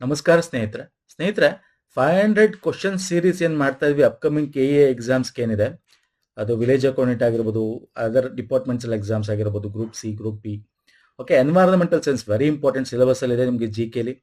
ನಮಸ್ಕಾರ ಸ್ನೇಹಿತರೆ. ಸ್ನೇಹಿತರೆ ಫೈವ್ ಹಂಡ್ರೆಡ್ ಕ್ವಶನ್ ಸೀರೀಸ್ ಏನು ಮಾಡ್ತಾ ಇದ್ವಿ? ಅಪ್ಕಮಿಂಗ್ ಕೆ ಎ ಎಕ್ಸಾಮ್ಸ್ಗೆ ಏನಿದೆ? ಅದು ವಿಲೇಜ್ ಅಕೌಂಟೆಂಟ್ ಆಗಿರ್ಬೋದು ಅದರ್ ಡಿಪಾರ್ಟ್ಮೆಂಟ್ಸಲ್ ಎಕ್ಸಾಮ್ಸ್ ಆಗಿರ್ಬೋದು group C group B okay environmental science very important syllabus ಅಲ್ಲಿ ಇದೆ ನಿಮಗೆ ಜಿ ಕೆಲಿ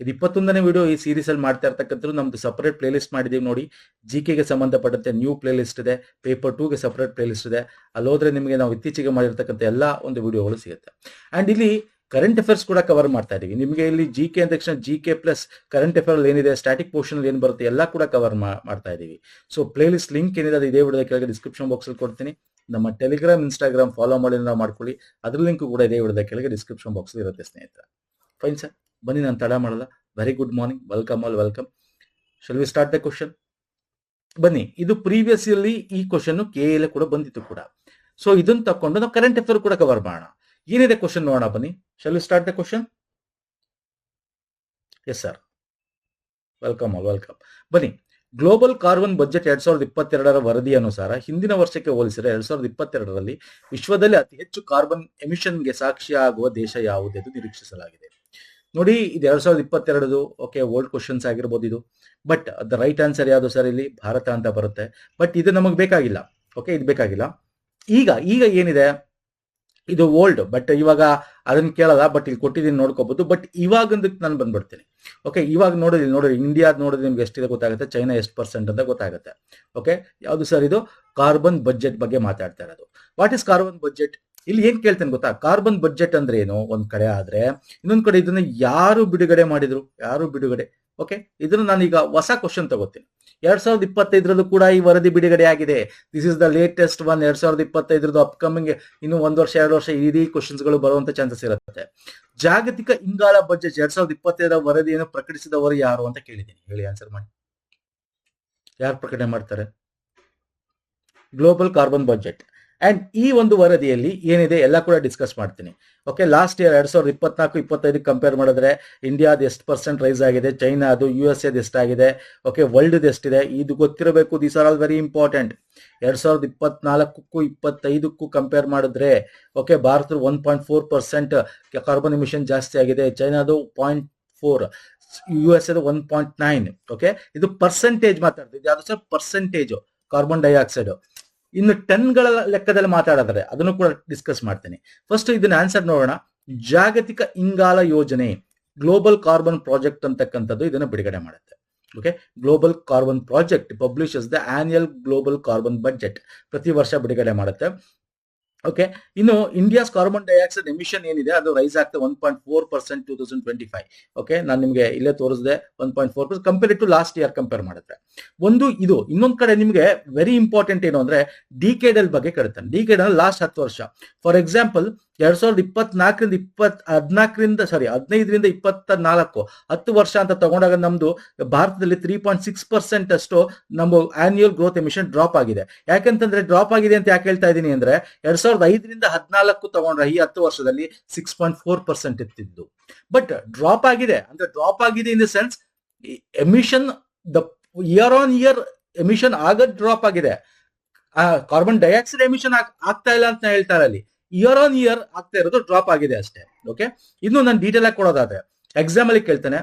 ಇದು ಇಪ್ಪತ್ತೊಂದನೇ ವಿಡಿಯೋ ಈ ಸೀರೀಸ್ ಅಲ್ಲಿ ಮಾಡ್ತಾ ಇರ್ತಕ್ಕಂಥದ್ದು. ನಮ್ದು ಸಪರೇಟ್ ಪ್ಲೇ ಲಿಸ್ಟ್ ಮಾಡಿದೀವಿ ನೋಡಿ ಜಿ ಕೆಗೆ ಸಂಬಂಧಪಟ್ಟಂತೆ ನ್ಯೂ ಪ್ಲೇ ಲಿಸ್ಟ್ ಇದೆ. ಪೇಪರ್ ಟೂಗೆ ಸಪರೇಟ್ ಪ್ಲೇ ಲಿಸ್ಟ್ ಇದೆ. ಅಲ್ಲಿ ಹೋದ್ರೆ ನಿಮಗೆ ನಾವು ಇತ್ತೀಚೆಗೆ ಮಾಡಿರ್ತಕ್ಕಂಥ ಎಲ್ಲ ಒಂದು ವಿಡಿಯೋಗಳು ಸಿಗುತ್ತೆ. ಅಂಡ್ ಇಲ್ಲಿ ಕರೆಂಟ್ ಅಫೇರ್ಸ್ ಕೂಡ ಕವರ್ ಮಾಡ್ತಾ ಇದೀವಿ. ನಿಮಗೆ ಇಲ್ಲಿ ಜಿ ಕೆ ಅಂದ ತಕ್ಷಣ G K plus current affair ಏನಿದೆ ಸ್ಟಾಟಿಕ್ ಪೋರ್ಷನ್ ಏನು ಬರುತ್ತೆ, ಎಲ್ಲ ಕೂಡ ಕವರ್ ಮಾಡ್ತಾ ಇದೀವಿ. ಸೊ ಪ್ಲೇ ಲಿಸ್ಟ್ ಲಿಂಕ್ ಏನಿದೆ ಅದು ಇದೇ ವಿಡಿಯೋದ ಕೆಳಗೆ ಡಿಸ್ಕ್ರಿಪ್ಷನ್ ಬಾಕ್ಸ್ ಅಲ್ಲಿ ಕೊಡ್ತೀನಿ. ನಮ್ಮ ಟೆಲಿಗ್ರಾಮ್ ಇನ್ಸ್ಟಾಗ್ರಾಮ್ ಫಾಲೋ ಮಾಡಿ ನಾವು ಮಾಡ್ಕೊಳ್ಳಿ. ಅದ್ರ ಲಿಂಕ್ ಕೂಡ ಇದೇ ವಿಡಿಯೋದ ಕೆಳಗೆ ಡಿಸ್ಕ್ರಿಪ್ಷನ್ ಬಾಕ್ಸ್ ಇರುತ್ತೆ ಸ್ನೇಹಿತರೆ. ಫೈನ್ ಸರ್ ಬನ್ನಿ, ನಾನು ತಡ ಮಾಡಲ್ಲ. Very good morning welcome all welcome shall we start the question ಬನ್ನಿ, ಇದು ಪ್ರೀವಿಯಸ್ ಇಯರ್ಲಿ ಈ ಕ್ವಶನ್ ಕೆ ಎಲ್ ಕೂಡ ಬಂದಿತ್ತು ಕೂಡ. ಸೊ ಇದನ್ನು ತಕೊಂಡು ನಾವು ಕರೆಂಟ್ ಅಫೇರ್ ಕೂಡ ಕವರ್ ಮಾಡೋಣ. ಏನಿದೆ ಕ್ವಶನ್ ನೋಡೋಣ ಬನ್ನಿ. Shall start the question yes sir welcome welcome ಬನ್ನಿ. ಗ್ಲೋಬಲ್ ಕಾರ್ಬನ್ ಬಜೆಟ್ ಎರಡ್ ಸಾವಿರದ ಇಪ್ಪತ್ತೆರಡರ ವರದಿ ಅನುಸಾರ ಹಿಂದಿನ ವರ್ಷಕ್ಕೆ ಹೋಲಿಸಿದರೆ ಎರಡ್ ಸಾವಿರದ ಇಪ್ಪತ್ತೆರಡರಲ್ಲಿ ವಿಶ್ವದಲ್ಲಿ ಅತಿ ಹೆಚ್ಚು ಕಾರ್ಬನ್ ಎಮಿಷನ್ಗೆ ಸಾಕ್ಷಿಯಾಗುವ ದೇಶ ಯಾವುದೆಂದು ನಿರೀಕ್ಷಿಸಲಾಗಿದೆ. ನೋಡಿ, ಇದು ಎರಡ್ ಸಾವಿರದ ಇಪ್ಪತ್ತೆರಡದು ಓಕೆ ಓಲ್ಡ್ ಕ್ವಶನ್ಸ್ ಆಗಿರ್ಬೋದು ಇದು. ಬಟ್ ದ ರೈಟ್ ಆನ್ಸರ್ ಯಾವುದು ಸರ್ ಇಲ್ಲಿ? ಭಾರತ ಅಂತ ಬರುತ್ತೆ. ಬಟ್ ಇದು ನಮಗೆ ಬೇಕಾಗಿಲ್ಲ. ಓಕೆ ಇದು ಬೇಕಾಗಿಲ್ಲ. ಈಗ ಈಗ ಏನಿದೆ? ಇದು ಓಲ್ಡ್ ಬಟ್ ಇವಾಗ ಅದನ್ನ ಕೇಳಲ್ಲ ಬಟ್ ಇಲ್ಲಿ ಕೊಟ್ಟಿದ್ದೀನಿ ನೋಡ್ಕೋಬಹುದು ಬಟ್ ಇವಾಗಂದಕ್ಕೆ ನಾನು ಬಂದ್ಬಿಡ್ತೀನಿ. ಓಕೆ ಇವಾಗ ನೋಡಿದ್ರಿ ನೋಡಿರಿ ಇಂಡಿಯಾದ ನೋಡಿದ್ರೆ ನಿಮ್ಗೆ ಎಷ್ಟಿದೆ ಗೊತ್ತಾಗುತ್ತೆ? ಚೈನಾ ಎಷ್ಟು ಪರ್ಸೆಂಟ್ ಅಂತ ಗೊತ್ತಾಗುತ್ತೆ. ಓಕೆ ಯಾವುದು ಸರ್ ಇದು? ಕಾರ್ಬನ್ ಬಜೆಟ್ ಬಗ್ಗೆ ಮಾತಾಡ್ತಾ ಇರೋದು. ವಾಟ್ ಇಸ್ ಕಾರ್ಬನ್ ಬಜೆಟ್ ಇಲ್ಲಿ ಏನ್ ಕೇಳ್ತೇನೆ ಗೊತ್ತಾ? ಕಾರ್ಬನ್ ಬಜೆಟ್ ಅಂದ್ರೆ ಏನು? ಒಂದ್ ಕಡೆ ಆದ್ರೆ, ಇನ್ನೊಂದ್ ಕಡೆ ಇದನ್ನ ಯಾರು ಬಿಡುಗಡೆ ಮಾಡಿದ್ರು? ಯಾರು ಬಿಡುಗಡೆ? ಓಕೆ ಇದನ್ನ ನಾನೀಗ ಹೊಸ ಕ್ವಶನ್ ತಗೋತೀನಿ. ಎರಡ್ ಸಾವಿರದ ಇಪ್ಪತ್ತೈದರಲ್ಲೂ ಕೂಡ ಈ ವರದಿ ಬಿಡುಗಡೆ ಆಗಿದೆ. This is the latest one ಎರಡ್ ಸಾವಿರದ ಇಪ್ಪತ್ತೈದರದ್ದು ಅಪ್ಕಮಿಂಗ್ ಇನ್ನು ಒಂದ್ ವರ್ಷ, ಎರಡು ವರ್ಷ ಇಡೀ ಕ್ವಶನ್ಸ್ಗಳು ಬರುವಂತ ಚಾನ್ಸಸ್ ಇರುತ್ತೆ. ಜಾಗತಿಕ ಇಂಗಾಲ ಬಜೆಟ್ ಎರಡ್ ಸಾವಿರದ ಇಪ್ಪತ್ತೈದರ ವರದಿಯನ್ನು ಪ್ರಕಟಿಸಿದವರು ಯಾರು ಅಂತ ಕೇಳಿದ್ದೀನಿ. ಹೇಳಿ ಆನ್ಸರ್ ಮಾಡಿ. ಯಾರು ಪ್ರಕಟಣೆ ಮಾಡ್ತಾರೆ? ಗ್ಲೋಬಲ್ ಕಾರ್ಬನ್ ಬಜೆಟ್ ಅಂಡ್ ಈ ಒಂದು ವರದಿಯಲ್ಲಿ ಏನಿದೆ ಎಲ್ಲ ಕೂಡ ಡಿಸ್ಕಸ್ ಮಾಡ್ತೀನಿ. ಓಕೆ ಲಾಸ್ಟ್ ಇಯರ್ ಎರಡ್ ಸಾವಿರದ ಇಪ್ಪತ್ನಾಲ್ಕು, ಇಪ್ಪತ್ತೈದಕ್ಕೆ ಕಂಪೇರ್ ಮಾಡಿದ್ರೆ ಇಂಡಿಯಾದ ಎಷ್ಟು ಪರ್ಸೆಂಟ್ ರೈಸ್ ಆಗಿದೆ ಚೈನಾ ಅದು ಯು ಎಸ್ ಎದು ಎಷ್ಟಾಗಿದೆ ಓಕೆ ವರ್ಲ್ಡ್ ಎಷ್ಟಿದೆ ಇದು ಗೊತ್ತಿರಬೇಕು these are all very important ಎರಡ್ ಸಾವಿರದ ಇಪ್ಪತ್ನಾಲ್ಕಕ್ಕೂ ಇಪ್ಪತ್ತೈದಕ್ಕೂ ಕಂಪೇರ್ ಮಾಡಿದ್ರೆ ಓಕೆ ಭಾರತದ one point four percent carbon emission ಜಾಸ್ತಿ ಆಗಿದೆ ಚೈನಾದು ಪಾಯಿಂಟ್ ಫೋರ್ ಯು ಎಸ್ ಎದು ಒನ್ ಪಾಯಿಂಟ್ ನೈನ್ ಓಕೆ ಇದು ಪರ್ಸೆಂಟೇಜ್ ಮಾತಾಡ್ತಿದ್ದೆ, ಅದು ಸರ್ ಪರ್ಸೆಂಟೇಜು ಕಾರ್ಬನ್ ಡೈಆಕ್ಸೈಡ್ ಇನ್ನು ಟನ್ಗಳ ಲೆಕ್ಕದಲ್ಲಿ ಮಾತಾಡಿದ್ರೆ ಅದನ್ನು ಕೂಡ ಡಿಸ್ಕಸ್ ಮಾಡ್ತೀನಿ. ಫಸ್ಟ್ ಇದನ್ನ ಆನ್ಸರ್ ನೋಡೋಣ. ಜಾಗತಿಕ ಇಂಗಾಲ ಯೋಜನೆ ಗ್ಲೋಬಲ್ ಕಾರ್ಬನ್ ಪ್ರಾಜೆಕ್ಟ್ ಅಂತಕ್ಕಂಥದ್ದು ಇದನ್ನು ಬಿಡುಗಡೆ ಮಾಡುತ್ತೆ. Okay global carbon project publishes the annual global carbon budget ಪ್ರತಿ ವರ್ಷ ಬಿಡುಗಡೆ ಮಾಡುತ್ತೆ. ಓಕೆ ಇನ್ನು ಇಂಡಿಯಾಸ್ ಕಾರ್ಬನ್ ಡೈಆಕ್ಸೈಡ್ ಎಮಿಷನ್ ಏನಿದೆ? ಅದು ರೈಸ್ ಆಗ್ತದೆ one point four percent two thousand twenty five okay ನಾನು ನಿಮಗೆ ಇಲ್ಲೇ ತೋರಿಸಿದೆ one point four percent compare to last year compare ಮಾಡಿದ್ರೆ ಒಂದು ಇದು, ಇನ್ನೊಂದು ಕಡೆ ನಿಮಗೆ ವೆರಿ ಇಂಪಾರ್ಟೆಂಟ್ ಏನು ಅಂದ್ರೆ ಡಿಕೆಡಲ್ ಬಗ್ಗೆ ಕರೀತಾನೆ. ಡಿಕೆಡಲ್ ಲಾಸ್ಟ್ ಹತ್ತು ವರ್ಷ. ಫಾರ್ ಎಕ್ಸಾಂಪಲ್ ಎರಡ್ ಸಾವಿರದ ಇಪ್ಪತ್ನಾಲ್ಕರಿಂದ ಇಪ್ಪತ್ ಹದಿನಾಲ್ಕರಿಂದ ಸಾರಿ ಹದಿನೈದರಿಂದ ಇಪ್ಪತ್ತ ನಾಲ್ಕು ಹತ್ತು ವರ್ಷ ಅಂತ ತಗೊಂಡಾಗ ನಮ್ದು ಭಾರತದಲ್ಲಿ ತ್ರೀ ಪಾಯಿಂಟ್ ಸಿಕ್ಸ್ ಪರ್ಸೆಂಟ್ ಅಷ್ಟು ನಮ್ಮ ಆನ್ಯುಯಲ್ ಗ್ರೋತ್ ಎಮಿಷನ್ ಡ್ರಾಪ್ ಆಗಿದೆ. ಯಾಕಂತಂದ್ರೆ ಡ್ರಾಪ್ ಆಗಿದೆ ಅಂತ ಯಾಕೆ ಹೇಳ್ತಾ ಇದ್ದೀನಿ ಅಂದ್ರೆ ಎರಡ್ ಸಾವಿರದ ಐದರಿಂದ ಹದಿನಾಲ್ಕು ತಗೊಂಡ್ರೆ ಈ ಹತ್ತು ವರ್ಷದಲ್ಲಿ ಸಿಕ್ಸ್ ಪಾಯಿಂಟ್ ಫೋರ್ ಪರ್ಸೆಂಟ್ ಇತ್ತಿದ್ದು. ಬಟ್ ಡ್ರಾಪ್ ಆಗಿದೆ. ಅಂದ್ರೆ ಡ್ರಾಪ್ ಆಗಿದೆ in the sense emission the year on year emission ಆಗದ್ ಡ್ರಾಪ್ ಆಗಿದೆ. ಕಾರ್ಬನ್ ಡೈಆಕ್ಸೈಡ್ ಎಮಿಷನ್ ಆಗ್ತಾ ಇಲ್ಲ ಅಂತ ಹೇಳ್ತಾರೆ ಅಲ್ಲಿ ಇಯರ್ ಆನ್ ಇಯರ್ ಆಗ್ತಾ ಇರೋದು ಡ್ರಾಪ್ ಆಗಿದೆ ಅಷ್ಟೇ ಓಕೆ ಇನ್ನು ನಾನು ಡೀಟೇಲ್ ಆಗಿ ಕೊಡೋದಾದ್ರೆ ಎಕ್ಸಾಮ್ ಅಲ್ಲಿ ಕೇಳ್ತೇನೆ.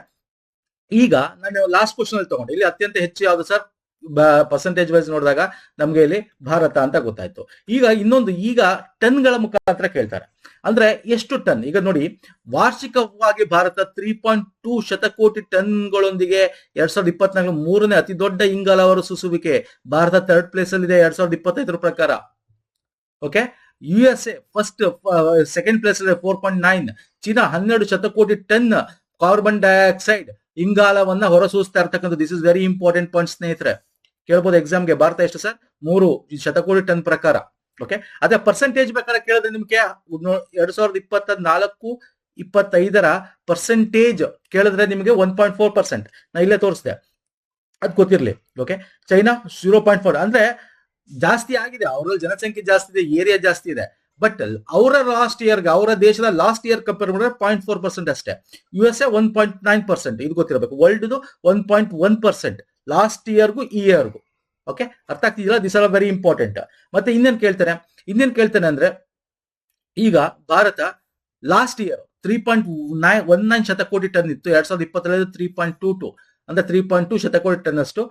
ಈಗ ನಾನು ಲಾಸ್ಟ್ ಕ್ವಶನ್ ಅಲ್ಲಿ ತಗೊಂಡೆ. ಇಲ್ಲಿ ಅತ್ಯಂತ ಹೆಚ್ಚು ಯಾವುದು ಸರ್ ಪರ್ಸೆಂಟೇಜ್ ವೈಸ್ ನೋಡಿದಾಗ ನಮ್ಗೆ ಇಲ್ಲಿ ಭಾರತ ಅಂತ ಗೊತ್ತಾಯ್ತು. ಈಗ ಇನ್ನೊಂದು, ಈಗ ಟನ್ಗಳ ಮುಖಾಂತರ ಕೇಳ್ತಾರೆ. ಅಂದ್ರೆ ಎಷ್ಟು ಟನ್ ಈಗ ನೋಡಿ, ವಾರ್ಷಿಕವಾಗಿ ಭಾರತ ತ್ರೀ ಪಾಯಿಂಟ್ ಟೂ ಶತಕೋಟಿ ಟನ್ಗಳೊಂದಿಗೆ ಎರಡ್ ಸಾವಿರದ ಇಪ್ಪತ್ನಾಲ್ಕು ಮೂರನೇ ಅತಿ ದೊಡ್ಡ ಇಂಗಾಲ ಸುಸುವಿಕೆ. ಭಾರತ ಥರ್ಡ್ ಪ್ಲೇಸ್ ಅಲ್ಲಿ ಇದೆ ಎರಡ್ ಸಾವಿರದ ಇಪ್ಪತ್ತೈದರ ಪ್ರಕಾರ okay U S A first second place ಅಲ್ಲಿ ಫೋರ್ ಪಾಯಿಂಟ್ ನೈನ್ ಚೀನಾ ಹನ್ನೆರಡು ಶತಕೋಟಿ ಟನ್ ಕಾರ್ಬನ್ ಡೈಆಕ್ಸೈಡ್ ಇಂಗಾಲವನ್ನ ಹೊರಸೂಸ್ತಾ ಇರ್ತಕ್ಕಂಥ this is very important point ಸ್ನೇಹಿತರೆ. ಕೇಳ್ಬೋದು ಎಕ್ಸಾಮ್ಗೆ ಭಾರತ ಎಷ್ಟು ಸರ್? ಮೂರು ಶತಕೋಟಿ ಟನ್ ಪ್ರಕಾರ. ಓಕೆ ಅದೇ ಪರ್ಸೆಂಟೇಜ್ ಪ್ರಕಾರ ಕೇಳಿದ್ರೆ ನಿಮ್ಗೆ ಎರಡ್ ಸಾವಿರದ ಇಪ್ಪತ್ತ ನಾಲ್ಕು ಇಪ್ಪತ್ತೈದರ ಪರ್ಸೆಂಟೇಜ್ ಕೇಳಿದ್ರೆ ನಿಮಗೆ ಒನ್ ಪಾಯಿಂಟ್ ಫೋರ್ ಪರ್ಸೆಂಟ್ ನಾ ಇಲ್ಲೇ ತೋರಿಸಿದೆ. ಅದ್ ಗೊತ್ತಿರ್ಲಿ. Okay China zero point four ಅಂದ್ರೆ ಜಾಸ್ತಿ ಆಗಿದೆ. ಅವರಲ್ಲಿ ಜನಸಂಖ್ಯೆ ಜಾಸ್ತಿ ಇದೆ, ಏರಿಯಾ ಜಾಸ್ತಿ ಇದೆ. ಬಟ್ ಅವರ ಲಾಸ್ಟ್ ಇಯರ್ಗೆ ಅವರ ದೇಶದ ಲಾಸ್ಟ್ ಇಯರ್ ಕಂಪೇರ್ ಮಾಡಿದ್ರೆ ಪಾಯಿಂಟ್ ಫೋರ್ ಪರ್ಸೆಂಟ್ ಅಷ್ಟೇ. U S A one point nine percent ಇದು ಗೊತ್ತಿರಬೇಕು world one point one percent last ಇಯರ್ಗೂ ಈ ಇಯರ್ಗೂ ಓಕೆ ಅರ್ಥ ಆಗ್ತಿದಿಲ್ಲ ದಿಸ್ ಆರ್ ವೆರಿ ಇಂಪಾರ್ಟೆಂಟ್ ಮತ್ತೆ ಇನ್ನೇನ್ ಕೇಳ್ತಾರೆ ಇನ್ನೇನ್ ಕೇಳ್ತಾನೆ ಅಂದ್ರೆ, ಈಗ Bharat last year three point nine one nine ಶತಕೋಟಿ ಟನ್ ಇತ್ತು. ಎರಡ್ ಸಾವಿರದ ಇಪ್ಪತ್ತರಲ್ಲಿ ತ್ರೀ ಪಾಯಿಂಟ್ ಟೂ ಟು ಅಂದ್ರೆ ತ್ರೀ ಪಾಯಿಂಟ್ ಟೂ ಶತಕೋಟಿ ಟನ್ ಅಷ್ಟು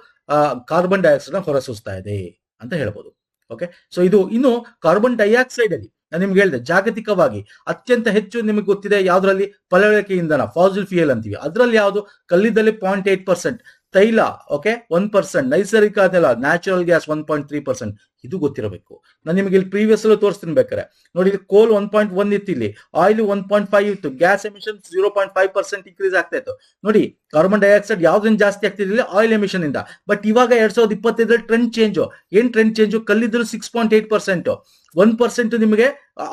ಕಾರ್ಬನ್ ಡೈಆಕ್ಸೈಡ್ ಹೊರಸೂಸ್ತಾ ಇದೆ. ಅಂತ ಹೇಳ್ಬೋದು. ಓಕೆ ಸೊ ಇದು ಇನ್ನು ಕಾರ್ಬನ್ ಡೈಆಕ್ಸೈಡ್ ಅಲ್ಲಿ, ನಾನು ನಿಮ್ಗೆ ಹೇಳಿದೆ, ಜಾಗತಿಕವಾಗಿ ಅತ್ಯಂತ ಹೆಚ್ಚು ನಿಮಗೆ ಗೊತ್ತಿದೆ ಯಾವ್ದ್ರಲ್ಲಿ? ಪಳವಳಿಕೆ ಇಂಧನ ಫಾಸಿಲ್ ಫ್ಯೂಯಲ್ ಅಂತೀವಿ. ಅದರಲ್ಲಿ ಯಾವುದು? ಕಲ್ಲಿದ್ದಲ್ಲಿ ಪಾಯಿಂಟ್ ಏಟ್ ಪರ್ಸೆಂಟ್ ತೈಲ ಓಕೆ ಒನ್ ಪರ್ಸೆಂಟ್ ನೈಸರ್ಗಿಕ ಅದೆಲ್ಲ natural gas one point three percent ಇದು ಗೊತ್ತಿರಬೇಕು. ನಾನು ನಿಮಗೆ ಇಲ್ಲಿ ಪ್ರೀವಿಯಸ್ ಅಲ್ಲೂ ತೋರಿಸ್ತೀನಿ ಬೇಕಾರೆ ನೋಡಿ ಕೋಲ್ ಒನ್ ಪಾಯಿಂಟ್ ಒನ್ ಇತ್ತು ಇಲ್ಲಿ. ಆಯಿಲ್ ಒನ್ ಪಾಯಿಂಟ್ ಫೈವ್ ಇತ್ತು. Gas emission zero point five percent increase ಆಗ್ತಾ ಇತ್ತು. ನೋಡಿ ಕಾರ್ಬನ್ ಡೈಆಕ್ಸೈಡ್ ಯಾವ್ದನ್ನ ಜಾಸ್ತಿ ಆಗ್ತಿದ್ದಿಲ್ಲ ಆಯಿಲ್ ಎಮಿಷನ್ ಇಂದ. ಬಟ್ ಇವಾಗ ಎರಡ್ ಸಾವಿರದ ಇಪ್ಪತ್ತೈದರಲ್ಲಿ ಟ್ರೆಂಡ್ ಚೇಂಜು ಏನ್ trend change ಕಲ್ಲಿದ್ರು six point eight percent one percent ನಿಮಗೆ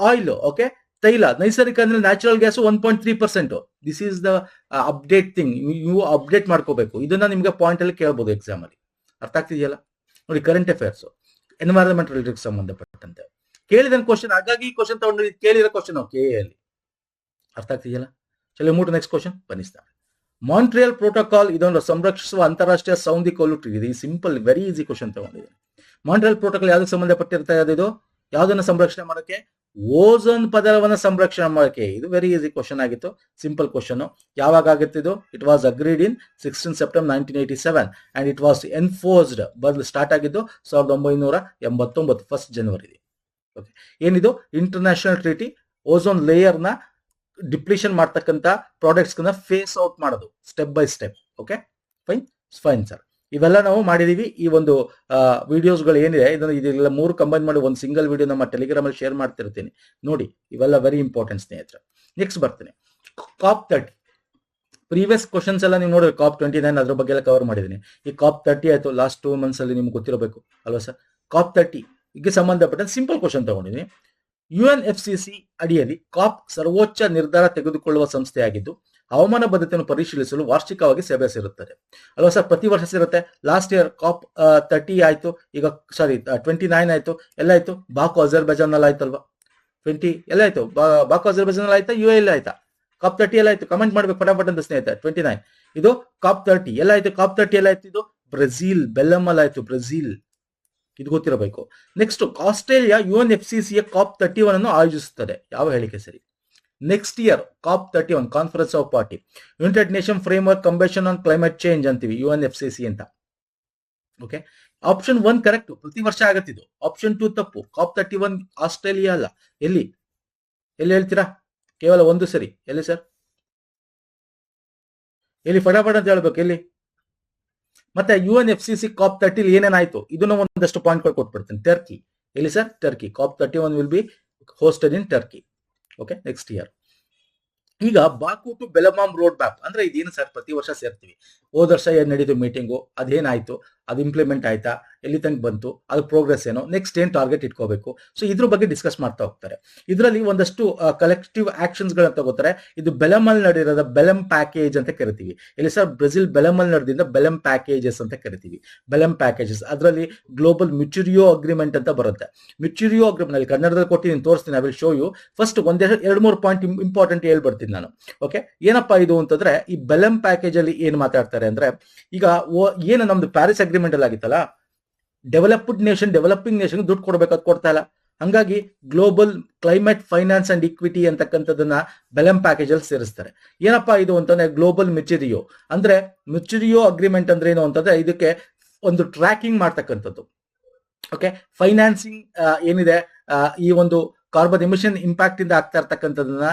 ಆಯಿಲ್ ಓಕೆ ತೈಲ ನೈಸರ್ಗಿಕ ಅಂದ್ರೆ natural gas one point three percent this is the update thing ನೀವು ಅಪ್ಡೇಟ್ ಮಾಡ್ಕೋಬೇಕು. ಇದನ್ನ ನಿಮಗೆ ಪಾಯಿಂಟ್ ಅಲ್ಲಿ ಕೇಳ್ಬೋದು ಎಕ್ಸಾಮ್ ಅಲ್ಲಿ. ಅರ್ಥ ಆಗ್ತಿದೆಯಲ್ಲ? ನೋಡಿ ಕರೆಂಟ್ ಅಫೇರ್ಸ್ ಎನ್ವೈರನ್ಮೆಂಟಲ್ ಸಂಬಂಧಪಟ್ಟಂತೆ. ಕೇಳಿದ ಕ್ವಶನ್ ಹಾಗಾಗಿ ಕ್ವಶನ್ ತಗೊಂಡು ಕೇಳಿರೋ ಕ್ವಶನ್ ಕೆ ಅಲ್ಲಿ ಅರ್ಥ ಆಗ್ತಿದೆಯಲ್ಲ? ಚಲೋ ಮೂಟ ನೆಕ್ಸ್ಟ್ ಕ್ವಶನ್ ಬನ್ನಿಸ್ತಾರೆ ಮಾಂಟ್ರಿಯಲ್ ಪ್ರೋಟೋಕಾಲ್ ಇದೊಂದು ಸಂರಕ್ಷಿಸುವ ಅಂತಾರಾಷ್ಟ್ರೀಯ ಸೌಂದಿ ಕೊಲ್ಲು ಇದೆ ಈ ಸಿಂಪಲ್ ವೆರಿ ಈಸಿ ಕ್ವಶನ್ ತಗೊಂಡಿದೆ ಮಾಂಟ್ರಿಯಲ್ ಪ್ರೋಟೋಕಾಲ್ ಯಾವ್ದಕ್ಕೆ ಸಂಬಂಧಪಟ್ಟಿರ್ತಾ ಇದೆ ಯಾವ್ದನ್ನ ಸಂರಕ್ಷಣೆ ಮಾಡಕ್ಕೆ? ಓಝೋನ್ ಪದರವನ್ನು ಸಂರಕ್ಷಣೆ ಮಾಡೋಕೆ. ಇದು ವೆರಿ ಈಸಿ ಕ್ವಶನ್ ಆಗಿತ್ತು. ಸಿಂಪಲ್ ಕ್ವಶನ್ ಯಾವಾಗ ಆಗಿತ್ತು it was agreed in sixteen September nineteen eighty seven and it was enforced ಬದಲು ಸ್ಟಾರ್ಟ್ ಆಗಿದ್ದು ಸಾವಿರದ ಒಂಬೈನೂರ ಎಂಬತ್ತೊಂಬತ್ತು ಫಸ್ಟ್ ಜನವರಿ ಓಕೆ ಏನಿದು? ಇಂಟರ್ನ್ಯಾಷನಲ್ ಟ್ರೀಟಿ ಓಝೋನ್ ಲೇಯರ್ನ ಡಿಪ್ಲೀಷನ್ ಮಾಡ್ತಕ್ಕಂಥ ಪ್ರಾಡಕ್ಟ್ಸ್ ಫೇಸ್ ಔಟ್ ಮಾಡೋದು. Step by step okay fine fine sir ಇವೆಲ್ಲ ನಾವು ಮಾಡಿದೀವಿ. ಈ ಒಂದು ವಿಡಿಯೋಸ್ಗಳು ಏನಿದೆ ಇದನ್ನು ಇದೆಲ್ಲ ಮೂರು ಕಂಬೈನ್ ಮಾಡಿ ಒಂದು ಸಿಂಗಲ್ ವಿಡಿಯೋ ನಮ್ಮ ಟೆಲಿಗ್ರಾಮ್ ಅಲ್ಲಿ ಶೇರ್ ಮಾಡ್ತಿರ್ತೀನಿ. ನೋಡಿ, ಇವೆಲ್ಲ ವೆರಿ ಇಂಪಾರ್ಟೆಂಟ್ ಸ್ನೇಹಿತರೆ. ನೆಕ್ಸ್ಟ್ ಬರ್ತೀನಿ. ಕಾಪ್ ತರ್ಟಿ ಪ್ರೀವಿಯಸ್ ಕ್ವಶನ್ಸ್ ಎಲ್ಲ ನೀವು ನೋಡಿದ್ರೆ ಕಾಪ್ ಟ್ವೆಂಟಿ ನೈನ್ ಅದ್ರ ಬಗ್ಗೆ ಎಲ್ಲ ಕವರ್ ಮಾಡಿದ್ದೀನಿ. ಈ ಕಾಪ್ ತರ್ಟಿ ಆಯಿತು ಲಾಸ್ಟ್ ಟೂ ಮಂತ್ಸ್ ಅಲ್ಲಿ ನಿಮ್ಗೆ ಗೊತ್ತಿರಬೇಕು, ಅಲ್ವಾ ಸರ್ ಕಾಪ್ ತರ್ಟಿ ಗೆ ಸಂಬಂಧಪಟ್ಟ ಸಿಂಪಲ್ ಕ್ವಶನ್ ತಗೊಂಡಿದ್ದೀನಿ. U N F C C ಅಡಿಯಲ್ಲಿ ಕಾಪ್ ಸರ್ವೋಚ್ಚ ನಿರ್ಧಾರ ತೆಗೆದುಕೊಳ್ಳುವ ಸಂಸ್ಥೆಯಾಗಿದ್ದು ಹವಾಮಾನ ಬದ್ಧತೆಯನ್ನು ಪರಿಶೀಲಿಸಲು ವಾರ್ಷಿಕವಾಗಿ ಸಭೆ ಸೇರುತ್ತದೆ ಅಲ್ವಾ ಸರ್? ಪ್ರತಿ ವರ್ಷ ಸೇರುತ್ತೆ. ಲಾಸ್ಟ್ ಇಯರ್ ಕಾಪ್ ತರ್ಟಿ ಆಯ್ತು. ಈಗ ಸಾರಿ ಟ್ವೆಂಟಿ ನೈನ್ ಆಯ್ತು. ಎಲ್ಲ ಆಯ್ತು. ಬಾಕು ಅಜರ್ಬೈಜಾನ್ ಅಲ್ಲಿ ಆಯ್ತಲ್ವಾ? ಟ್ವೆಂಟಿ ಎಲ್ಲ ಆಯ್ತು. ಬಾಕು ಅಜರ್ಬೈಜಾನ್ ಅಲ್ಲಿ ಆಯ್ತಾ ಯು ಎಲ್ ಆಯ್ತಾ? ಕಾಪ್ ತರ್ಟಿ ಎಲ್ಲ ಆಯ್ತು. ಕಮೆಂಟ್ ಮಾಡ್ಬೇಕು. ಫಟಾಫಟ್ ಅಂತ ಸ್ನೇಹಿತ ಟ್ವೆಂಟಿ ನೈನ್ ಇದು ಕಾಪ್ ತರ್ಟಿ ಎಲ್ಲ ಆಯ್ತು. ಕಾಪ್ ತರ್ಟಿ ಎಲ್ಲ ಆಯ್ತು. ಇದು ಬ್ರೆಜಿಲ್ ಬೆಲ್ಲಮ್ ಅಲ್ಲಿ ಆಯ್ತು. ಬ್ರೆಜಿಲ್. ಇದು ಗೊತ್ತಿರಬೇಕು. Next Australia U N F C C COP thirty one ಅನ್ನು ಆಯೋಜಿಸುತ್ತದೆ. ಯಾವ ಹೇಳಿಕೆ ಸರಿ? Next year COP thirty one conference of party united nation framework convention on climate change ಅಂತೀವಿ U N F C C ಅಂತ. Okay option one correct ಪ್ರತಿ ವರ್ಷ ಆಗತ್ತಿದ್ದು ಆಪ್ಷನ್ ಟೂ ತಪ್ಪು. ಕಾಪ್ ತರ್ಟಿ ಒನ್ ಆಸ್ಟ್ರೇಲಿಯಾ ಅಲ್ಲ. ಎಲ್ಲಿ? ಎಲ್ಲಿ ಹೇಳ್ತೀರಾ? ಕೇವಲ ಒಂದು ಸರಿ. ಎಲ್ಲಿ ಸರ್? ಎಲ್ಲಿ ಫಟಾಫಟ್ ಅಂತ ಹೇಳ್ಬೇಕು, ಎಲ್ಲಿ? ಮತ್ತೆ U N F C C COP ತರ್ಟಿಲಿ ಏನೇನಾಯ್ತು? ಇದನ್ನು ಒಂದಷ್ಟು ಪಾಯಿಂಟ್ಗಳು ಕೊಟ್ಬಿಡ್ತೀನಿ. ಟರ್ಕಿ ಎಲ್ಲಿ sir? Turkey COP thirty one will be hosted in Turkey okay next year ಈಗ Baku to Belem road map ಅಂದ್ರೆ ಇದೇನು ಸರ್ ಪ್ರತಿ ವರ್ಷ ಸೇರ್ತೀವಿ. ಹೋದ ವರ್ಷ ಏನ್ ನಡೀತು ಮೀಟಿಂಗು ಅದೇನಾಯ್ತು? ಅದು ಇಂಪ್ಲಿಮೆಂಟ್ ಆಯ್ತಾ, ಎಲ್ಲಿ ತನಕ ಬಂತು, ಅದು ಪ್ರೋಗ್ರೆಸ್ ಏನು ನೆಕ್ಸ್ಟ್ ಏನು ಟಾರ್ಗೆಟ್ ಇಟ್ಕೋಬೇಕು. ಸೊ ಇದ್ರ ಬಗ್ಗೆ ಡಿಸ್ಕಸ್ ಮಾಡ್ತಾ ಹೋಗ್ತಾರೆ. ಇದರಲ್ಲಿ ಒಂದಷ್ಟು ಕಲೆಕ್ಟಿವ್ ಆಕ್ಷನ್ಸ್ ಗಳನ್ನ ತಗೋತಾರೆ. ಇದು ಬೆಲಮಲ್ ನಡೆದಿರೋದ ಬೆಲಂ ಪ್ಯಾಕೇಜ್ ಅಂತ ಕರಿತೀವಿ. ಇಲ್ಲಿ ಸರ್? ಬ್ರೆಜಿಲ್ ಬೆಲಮಲ್ ನಡೆದಿಂದ ಬೆಲಂ ಪ್ಯಾಕೇಜಸ್ ಅಂತ ಕರಿತೀವಿ. ಬೆಲಂ ಪ್ಯಾಕೇಜಸ್ ಅದರಲ್ಲಿ ಗ್ಲೋಬಲ್ ಮ್ಯೂಚುರಿಯೋ ಅಗ್ರಿಮೆಂಟ್ ಅಂತ ಬರುತ್ತೆ. ಮ್ಯೂಚುರಿಯೋ ಅಗ್ರಿಮೆಂಟ್ ಅಲ್ಲಿ ಕನ್ನಡದಲ್ಲಿ ಕೊಟ್ಟಿದ್ದೀನಿ ತೋರಿಸ್ತೀನಿ I will show you first ಒಂದೇ, ಎರಡು, ಮೂರು ಪಾಯಿಂಟ್ ಇಂಪಾರ್ಟೆಂಟ್ ಹೇಳ್ಬಿಡ್ತೀನಿ ನಾನು. ಓಕೆ ಏನಪ್ಪಾ ಇದು ಅಂತಂದ್ರೆ, ಈ ಬೆಲಮ್ ಪ್ಯಾಕೇಜ್ ಅಲ್ಲಿ ಏನ್ ಮಾತಾಡ್ತಾರೆ ಅಂದ್ರೆ, ಈಗ ಏನು ನಮ್ದು ಪ್ಯಾರಿಸ್ ಅಗ್ರಿಮೆಂಟ್ ಅಲ್ಲಿ ಆಗಿತ್ತಲ್ಲ ಡೆವಲಪ್ಡ್ ನೇಷನ್ ಡೆವಲಪಿಂಗ್ ನೇಷನ್ ದುಡ್ಡು ಕೊಡ್ಬೇಕಾದ್ ಕೊಡ್ತಾ ಇಲ್ಲ. ಹಂಗಾಗಿ global climate finance and equity ಅಂತಕ್ಕಂಥದ್ದನ್ನ ಬೆಲಂ ಪ್ಯಾಕೇಜ್ ಅಲ್ಲಿ ಸೇರಿಸ್ತಾರೆ. ಏನಪ್ಪಾ ಇದು ಅಂತಂದ್ರೆ ಗ್ಲೋಬಲ್ ಮೆಚುರಿಯೋ ಅಂದ್ರೆ ಮಿಚುರಿಯೋ ಅಗ್ರಿಮೆಂಟ್ ಅಂದ್ರೆ ಏನು ಅಂತಂದ್ರೆ ಇದಕ್ಕೆ ಒಂದು ಟ್ರ್ಯಾಕಿಂಗ್ ಮಾಡ್ತಕ್ಕಂಥದ್ದು. ಓಕೆ ಫೈನಾನ್ಸಿಂಗ್ ಏನಿದೆ? ಈ ಒಂದು ಕಾರ್ಬನ್ ಎಮಿಷನ್ ಇಂಪ್ಯಾಕ್ಟ್ ಇಂದ ಆಗ್ತಾ ಇರ್ತಕ್ಕಂಥದ್ದನ್ನ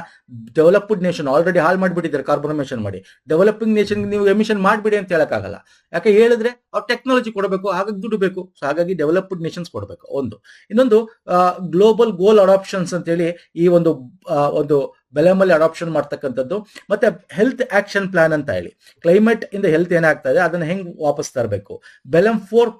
ಡೆವಲಪ್ಡ್ ನೇಷನ್ ಆಲ್ರೆಡಿ ಹಾಲ್ ಮಾಡಿಬಿಟ್ಟಿದ್ದಾರೆ ಕಾರ್ಬನ್ ಎಮಿಷನ್ ಮಾಡಿ. ಡೆವಲಪಿಂಗ್ ನೇಷನ್ ನೀವು ಎಮಿಷನ್ ಮಾಡಿಬಿಡಿ ಅಂತ ಹೇಳಕ್ಕಾಗಲ್ಲ. ಯಾಕೆ ಹೇಳಿದ್ರೆ ಅವ್ರು ಟೆಕ್ನಾಲಜಿ ಕೊಡಬೇಕು, ಹಾಗಾಗಿ ದುಡ್ಡು ಬೇಕು. ಸೊ ಹಾಗಾಗಿ ಡೆವಲಪ್ಡ್ ನೇಷನ್ಸ್ ಕೊಡಬೇಕು. ಒಂದು. ಇನ್ನೊಂದು ಗ್ಲೋಬಲ್ ಗೋಲ್ ಅಡಾಪ್ಷನ್ಸ್ ಅಂತೇಳಿ ಈ ಒಂದು ಒಂದು ಬೆಲೆಮಲ್ಲಿ ಅಡಾಪ್ಷನ್ ಮಾಡ್ತಕ್ಕಂಥದ್ದು. ಮತ್ತೆ ಹೆಲ್ತ್ ಆಕ್ಷನ್ ಪ್ಲಾನ್ ಅಂತ ಹೇಳಿ. ಕ್ಲೈಮೇಟ್ ಇಂದ ಹೆಲ್ತ್ ಏನಾಗ್ತಾ ಇದೆ, ಅದನ್ನ ಹೆಂಗ್ ವಾಪಸ್ ತರಬೇಕು? Belem four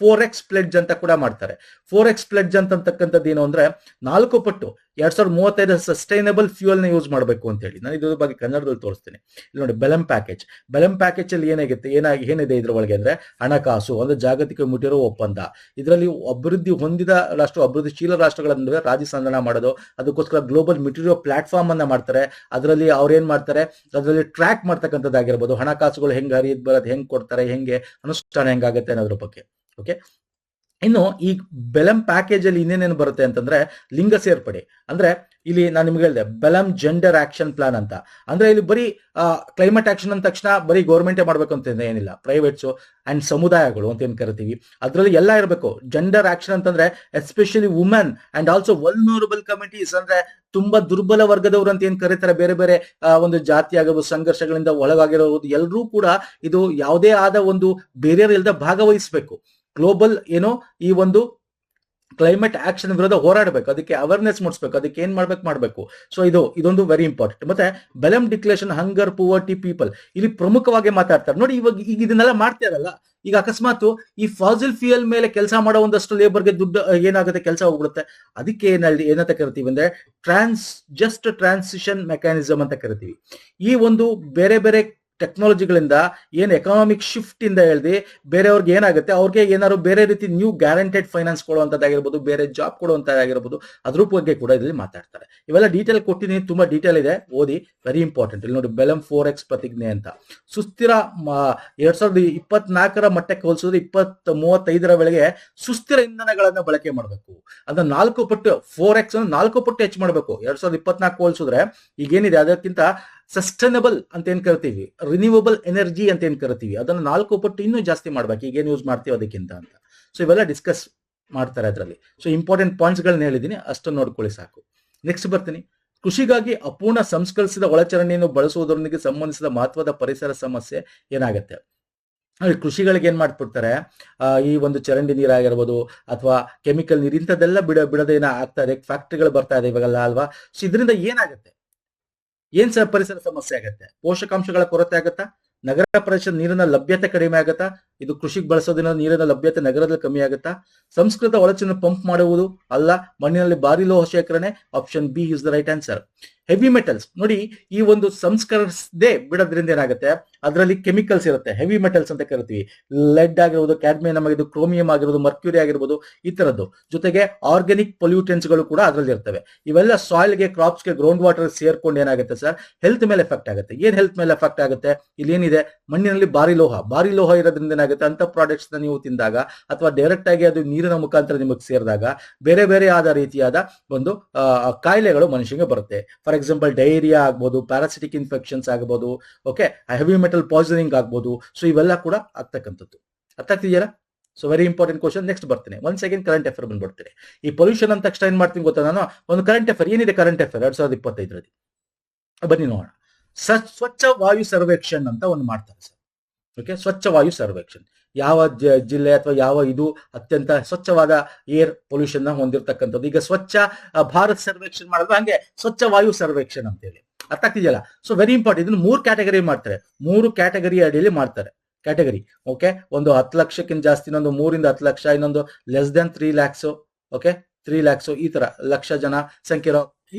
four X pledge ಅಂತ ಕೂಡ ಮಾಡ್ತಾರೆ. ಫೋರ್ ಎಕ್ಸ್ ಪ್ಲೆಡ್ಜ್ ಅಂತಕ್ಕಂಥದ್ದು ಏನು ಅಂದ್ರೆ ನಾಲ್ಕು ಪಟ್ಟು, ಎರಡ್ ಸಾವಿರದ ಮೂವತ್ತೈದು ಸಸ್ಟೈನಬಲ್ ಫ್ಯೂಯಲ್ನ ಯೂಸ್ ಮಾಡಬೇಕು ಅಂತ ಹೇಳಿ. ನಾನು ಇದ್ರ ಬಗ್ಗೆ ಕನ್ನಡದಲ್ಲಿ ತೋರಿಸ್ತೀನಿ. ಇಲ್ಲಿ ನೋಡಿ ಬೆಲಂ ಪ್ಯಾಕೇಜ್ ಬೆಲಂ ಪ್ಯಾಕೇಜ್ ಅಲ್ಲಿ ಏನಾಗುತ್ತೆ? ಏನಾಗಿ ಏನಿದೆ ಇದ್ರ ಒಳಗೆ ಅಂದ್ರೆ ಹಣಕಾಸು, ಅಂದ್ರೆ ಜಾಗತಿಕ ಮುಟ್ಟಿರೋ ಒಪ್ಪಂದ. ಇದರಲ್ಲಿ ಅಭಿವೃದ್ಧಿ ಹೊಂದಿದ ರಾಷ್ಟ್ರ, ಅಭಿವೃದ್ಧಿಶೀಲ ರಾಷ್ಟ್ರಗಳ ನಡುವೆ ರಾಜಿ ಸಂಧಾನ ಮಾಡೋದು. ಅದಕ್ಕೋಸ್ಕರ ಗ್ಲೋಬಲ್ ಮೆಟೀರಿಯಲ್ ಪ್ಲಾಟ್ಫಾರ್ಮ್ ಅನ್ನ ಮಾಡ್ತಾರೆ. ಅದರಲ್ಲಿ ಅವ್ರು ಏನ್ ಮಾಡ್ತಾರೆ? ಅದರಲ್ಲಿ ಟ್ರ್ಯಾಕ್ ಮಾಡ್ತಕ್ಕಂಥದ್ದಾಗಿರ್ಬೋದು. ಹಣಕಾಸುಗಳು ಹೆಂಗೆ ಹರಿಯದ್ ಬರೋದು, ಹೆಂಗೆ ಕೊಡ್ತಾರೆ, ಹೆಂಗೆ, ಅನುಷ್ಠಾನ ಹೆಂಗಾಗುತ್ತೆ ಅನ್ನೋದ್ರ ಬಗ್ಗೆ. ಓಕೆ ಇನ್ನು ಈ ಬೆಲಂ ಪ್ಯಾಕೇಜ್ ಅಲ್ಲಿ ಇನ್ನೇನೇನು ಬರುತ್ತೆ ಅಂತಂದ್ರೆ ಲಿಂಗ ಸೇರ್ಪಡೆ. ಅಂದ್ರೆ ಇಲ್ಲಿ ನಾನು ನಿಮ್ಗೆ ಹೇಳಿದೆ, ಬೆಲಂ ಜೆಂಡರ್ ಆಕ್ಷನ್ ಪ್ಲಾನ್ ಅಂತ. ಅಂದ್ರೆ ಇಲ್ಲಿ ಬರೀ ಕ್ಲೈಮೇಟ್ ಆಕ್ಷನ್ ಅಂದ ತಕ್ಷಣ ಬರೀ ಗೌರ್ಮೆಂಟೇ ಮಾಡ್ಬೇಕು ಅಂತ ಏನಿಲ್ಲ. ಪ್ರೈವೇಟ್ಸು ಅಂಡ್ ಸಮುದಾಯಗಳು ಅಂತ ಏನ್ ಕರಿತೀವಿ. ಅದರಲ್ಲಿ ಎಲ್ಲ ಇರಬೇಕು. ಜೆಂಡರ್ ಆಕ್ಷನ್ ಅಂತಂದ್ರೆ especially women and also vulnerable committees ಅಂದ್ರೆ ತುಂಬಾ ದುರ್ಬಲ ವರ್ಗದವರು ಅಂತ ಏನ್ ಕರೀತಾರೆ. ಬೇರೆ ಬೇರೆ ಒಂದು ಜಾತಿ ಆಗಬಹುದು ಸಂಘರ್ಷಗಳಿಂದ ಒಳಗಾಗಿರೋದು ಎಲ್ಲರೂ ಕೂಡ ಇದು ಯಾವುದೇ ಆದ ಒಂದು ಬೇರೆಯವ್ರು ಭಾಗವಹಿಸಬೇಕು. ಗ್ಲೋಬಲ್ ಏನೋ ಈ ಒಂದು ಕ್ಲೈಮೇಟ್ ಆಕ್ಷನ್ ವಿರೋಧ ಹೋರಾಡಬೇಕು. ಅದಕ್ಕೆ ಅವೇರ್ನೆಸ್ ಮೂಡಿಸ್ಬೇಕು. ಅದಕ್ಕೆ ಏನ್ ಮಾಡ್ಬೇಕು, ಮಾಡಬೇಕು. ಸೊ ಇದು, ಇದೊಂದು ವೆರಿ ಇಂಪಾರ್ಟೆಂಟ್ ಮತ್ತೆ ಬೆಲಮ್ ಡಿಕ್ಲೇಷನ್ ಹಂಗರ್ ಪುವರ್ಟಿ ಪೀಪಲ್ ಇಲ್ಲಿ ಪ್ರಮುಖವಾಗಿ ಮಾತಾಡ್ತಾರೆ. ನೋಡಿ, ಇವಾಗ ಈಗ ಇದನ್ನೆಲ್ಲ ಮಾಡ್ತಾರಲ್ಲ ಈಗ ಅಕಸ್ಮಾತ್ ಈ ಫಾಸಿಲ್ ಫ್ಯೂಯಲ್ ಮೇಲೆ ಕೆಲಸ ಮಾಡೋ ಒಂದಷ್ಟು ಲೇಬರ್ಗೆ ದುಡ್ಡು, ಏನಾಗುತ್ತೆ, ಕೆಲಸ ಹೋಗ್ಬಿಡುತ್ತೆ. ಅದಕ್ಕೆ ಏನಲ್ಲಿ, ಏನಂತ ಕರಿತೀವಿ ಅಂದ್ರೆ ಟ್ರಾನ್ಸ್ ಜಸ್ಟ್ ಟ್ರಾನ್ಸಿಷನ್ ಮೆಕ್ಯಾನಿಸಮ್ ಅಂತ ಕರಿತೀವಿ. ಈ ಒಂದು ಬೇರೆ ಬೇರೆ ಟೆಕ್ನಾಲಜಿಗಳಿಂದ ಏನು ಎಕನಾಮಿಕ್ ಶಿಫ್ಟ್ ಇಂದ ಹೇಳಿದ್ರಿ ಬೇರೆಯವ್ರಿಗೆ ಏನಾಗುತ್ತೆ, ಅವ್ರಿಗೆ ಏನಾದ್ರು ಬೇರೆ ರೀತಿ ನ್ಯೂ ಗ್ಯಾರಂಟೆಡ್ ಫೈನಾನ್ಸ್ ಕೊಡುವಂಥದ್ದಾಗಿರ್ಬೋದು, ಬೇರೆ ಜಾಬ್ ಕೊಡುವಂತದ್ದಾಗಿರ್ಬೋದು ಅದ್ರ ಬಗ್ಗೆ ಕೂಡ ಇದರಲ್ಲಿ ಮಾತಾಡ್ತಾರೆ. ಇವೆಲ್ಲ ಡೀಟೇಲ್ ಕೊಟ್ಟಿದ್ದೀನಿ, ತುಂಬಾ ಡೀಟೇಲ್ ಇದೆ, ಓದಿ ವೆರಿ ಇಂಪಾರ್ಟೆಂಟ್ ಇಲ್ಲಿ ನೋಡಿ ಬೆಲಂ ಫೋರ್ ಎಕ್ಸ್ ಪ್ರತಿಜ್ಞೆ ಅಂತ. ಸುಸ್ಥಿರ ಎರಡ್ ಸಾವಿರದ ಇಪ್ಪತ್ನಾಲ್ಕರ ಮಟ್ಟಕ್ಕೆ ಹೋಲಿಸಿದ್ರೆ ಇಪ್ಪತ್ ಮೂವತ್ತೈದರ ವೇಳೆಗೆ ಸುಸ್ಥಿರ ಇಂಧನಗಳನ್ನು ಬಳಕೆ ಮಾಡಬೇಕು. ಅದನ್ನ ನಾಲ್ಕು ಪಟ್ಟು ಫೋರ್ ಎಕ್ಸ್ ನಾಲ್ಕು ಪಟ್ಟು ಹೆಚ್ಚು ಮಾಡಬೇಕು. ಎರಡ್ ಸಾವಿರದ ಇಪ್ಪತ್ನಾಲ್ಕು ಹೋಲಿಸಿದ್ರೆ ಈಗೇನಿದೆ, ಅದಕ್ಕಿಂತ ಸಸ್ಟೈನಬಲ್ ಅಂತ ಏನ್ ಕರಿತೀವಿ. ರಿನ್ಯೂವಬಲ್ ಎನರ್ಜಿ ಅಂತ ಏನ್ ಕರಿತೀವಿ. ಅದನ್ನ ನಾಲ್ಕು ಪಟ್ಟು ಇನ್ನೂ ಜಾಸ್ತಿ ಮಾಡ್ಬೇಕು. ಈಗೇನು ಯೂಸ್ ಮಾಡ್ತೀವಿ ಅದಕ್ಕಿಂತ ಅಂತ. ಸೊ ಇವೆಲ್ಲ ಡಿಸ್ಕಸ್ ಮಾಡ್ತಾರೆ ಅದರಲ್ಲಿ. ಸೊ ಇಂಪಾರ್ಟೆಂಟ್ ಪಾಯಿಂಟ್ಸ್ ಗಳನ್ನ ಹೇಳಿದೀನಿ. ಅಷ್ಟನ್ನು ನೋಡ್ಕೊಳ್ಳಿ ಸಾಕು. ನೆಕ್ಸ್ಟ್ ಬರ್ತೀನಿ. ಕೃಷಿಗಾಗಿ ಅಪೂರ್ಣ ಸಂಸ್ಕರಿಸಿದ ಒಳಚರಂಡಿಯನ್ನು ಬಳಸುವುದರೊಂದಿಗೆ ಸಂಬಂಧಿಸಿದ ಮಹತ್ವದ ಪರಿಸರ ಸಮಸ್ಯೆ ಏನಾಗುತ್ತೆ? ಕೃಷಿಗಳಿಗೆ ಏನ್ ಮಾಡ್ಬಿಡ್ತಾರೆ? ಈ ಒಂದು ಚರಂಡಿ ನೀರಾಗಿರ್ಬೋದು ಅಥವಾ ಕೆಮಿಕಲ್ ನೀರು ಇಂಥದ್ದೆಲ್ಲ ಬಿಡ ಬಿಡದೇನ ಆಗ್ತಾ ಇದೆ? ಫ್ಯಾಕ್ಟ್ರಿಗಳು ಬರ್ತಾ ಇದೆ ಇವಾಗೆಲ್ಲ ಅಲ್ವಾ? ಸೊ ಇದರಿಂದ ಏನಾಗುತ್ತೆ? ಏನ್ ಸರ್ ಪರಿಸರ ಸಮಸ್ಯೆ ಆಗತ್ತೆ? ಪೋಷಕಾಂಶಗಳ ಕೊರತೆ ಆಗತ್ತಾ? ನಗರ ಪ್ರದೇಶದ ನೀರಿನ ಲಭ್ಯತೆ ಕಡಿಮೆ ಆಗತ್ತಾ? ಇದು ಕೃಷಿಗೆ ಬಳಸೋದ್ರಿಂದ ನೀರಿನ ಲಭ್ಯತೆ ನಗರದಲ್ಲಿ ಕಮ್ಮಿ ಆಗುತ್ತಾ? ಸಂಸ್ಕೃತ ಒಳಚನ್ನು ಪಂಪ್ ಮಾಡುವುದು ಅಲ್ಲ, ಮಣ್ಣಿನಲ್ಲಿ ಭಾರಿ ಲೋಹ ಶೇಖರಣೆ option B is the right answer heavy metals ನೋಡಿ, ಈ ಒಂದು ಸಂಸ್ಕರಿಸದೆ ಬಿಡೋದ್ರಿಂದ ಏನಾಗುತ್ತೆ? ಅದರಲ್ಲಿ ಕೆಮಿಕಲ್ಸ್ ಇರುತ್ತೆ ಹೆವಿ ಮೆಟಲ್ಸ್ ಅಂತ ಕರಿತೀವಿ. ಲೆಡ್ ಆಗಿರ್ಬೋದು ಕ್ಯಾಡ್ಮಿಯಂ ಆಗಿರ್ಬೋದು ಕ್ರೋಮಿಯಂ ಆಗಿರ್ಬೋದು ಮರ್ಕ್ಯೂರಿ ಆಗಿರ್ಬೋದು, ಈ ತರದ್ದು. ಜೊತೆಗೆ ಆರ್ಗ್ಯಾನಿಕ್ ಪೊಲ್ಯೂಟೆಂಟ್ಸ್ಗಳು ಕೂಡ ಅದರಲ್ಲಿ ಇರ್ತವೆ. ಇವೆಲ್ಲ ಸಾಯಿಲ್ಗೆ ಕ್ರಾಪ್ಸ್ಗೆ ಗ್ರೌಂಡ್ ವಾಟರ್ ಸೇರ್ಕೊಂಡು ಏನಾಗುತ್ತೆ ಸರ್ ಹೆಲ್ತ್ ಮೇಲೆ ಎಫೆಕ್ಟ್ ಆಗುತ್ತೆ. ಏನ್ ಹೆಲ್ತ್ ಮೇಲೆ ಎಫೆಕ್ಟ್ ಆಗುತ್ತೆ? ಇಲ್ಲಿ ಏನಿದೆ ಮಣ್ಣಿನಲ್ಲಿ ಭಾರಿ ಲೋಹ. ಭಾರಿ ಲೋಹ ಇರೋದ್ರಿಂದ ಏನಾಗುತ್ತೆ ಅಂತ ಪ್ರಾಡಕ್ಟ್ಸ್ ನೀವು ತಿಂದಾಗ ಅಥವಾ ಡೈರೆಕ್ಟ್ ಆಗಿ ಅದು ನೀರಿನ ಮುಖಾಂತರ ನಿಮಗೆ ಸೇರಿದಾಗ ಬೇರೆ ಬೇರೆ ಆದ ರೀತಿಯಾದ ಒಂದು ಕಾಯಿಲೆಗಳು ಮನುಷ್ಯನಿಗೆ ಬರುತ್ತೆ. ಫಾರ್ ಎಕ್ಸಾಂಪಲ್ ಡೈರಿಯಾ ಆಗ್ಬೋದು ಪ್ಯಾರಾಸಿಟಿಕ್ ಇನ್ಫೆಕ್ಷನ್ಸ್ ಆಗ್ಬೋದು ಓಕೆ ಹೆವಿ ಮೆಟಲ್ ಪಾಯ್ಸನಿಂಗ್ ಆಗ್ಬೋದು. ಸೊ ಇವೆಲ್ಲ ಕೂಡ ಆಗ್ತಕ್ಕಂಥದ್ದು. ಅರ್ಥ ಆಗ್ತಿದೆಯಲ್ಲ so very important question next ಬರ್ತೀನಿ. ಒಂದ್ ಸೆಕೆಂಡ್ ಕರೆಂಟ್ ಅಫೇರ್ ಬಂದ್ಬಿಡ್ತೀನಿ. ಈ ಪೊಲ್ಯೂಷನ್ ಅಂತ ತಕ್ಷಣ ಏನ್ ಮಾಡ್ತೀನಿ ಗೊತ್ತಾ ನಾನು? ಒಂದು ಕರೆಂಟ್ ಅಫೇರ್ ಏನಿದೆ ಕರೆಂಟ್ ಅಫೇರ್ ಎರಡ್ ಸಾವಿರದ ಇಪ್ಪತ್ತೈದರಲ್ಲಿ. ಬನ್ನಿ ನೋಡೋಣ. ಸ್ವಚ್ಛ ವಾಯು ಸರ್ವೇಕ್ಷಣ್ ಅಂತ ಒಂದು ಮಾಡ್ತಾರೆ ಸರ್. ಓಕೆ ಸ್ವಚ್ಛ ವಾಯು ಸರ್ವೇಕ್ಷಣ್ ಯಾವ ಜಿಲ್ಲೆ ಅಥವಾ ಯಾವ ಇದು ಅತ್ಯಂತ ಸ್ವಚ್ಛವಾದ ಏರ್ ಪೊಲ್ಯೂಷನ್ನ ಹೊಂದಿರತಕ್ಕಂಥದ್ದು ಈಗ ಸ್ವಚ್ಛ ಭಾರತ್ ಸರ್ವೇಕ್ಷಣ್ ಮಾಡಿದ್ರೆ ಹಂಗೆ ಸ್ವಚ್ಛ ವಾಯು ಸರ್ವೇಕ್ಷಣ್ ಅಂತೇಳಿ ಅರ್ಥ ಆಗ್ತಿದೆಯಲ್ಲ ಸೊ ವೆರಿ ಇಂಪಾರ್ಟೆಂಟ್ ಇದನ್ನು ಮೂರು ಕ್ಯಾಟಗರಿ ಮಾಡ್ತಾರೆ. ಮೂರು ಕ್ಯಾಟಗರಿ ಅಡಿಯಲ್ಲಿ ಮಾಡ್ತಾರೆ. ಕ್ಯಾಟಗರಿ ಓಕೆ ಒಂದು ಹತ್ತು ಲಕ್ಷಕ್ಕಿಂತ ಜಾಸ್ತಿ, ಇನ್ನೊಂದು ಮೂರಿಂದ ಹತ್ತು ಲಕ್ಷ, ಇನ್ನೊಂದು less than three lakhs okay three lakhs ಈ ತರ ಲಕ್ಷ ಜನ ಸಂಖ್ಯೆ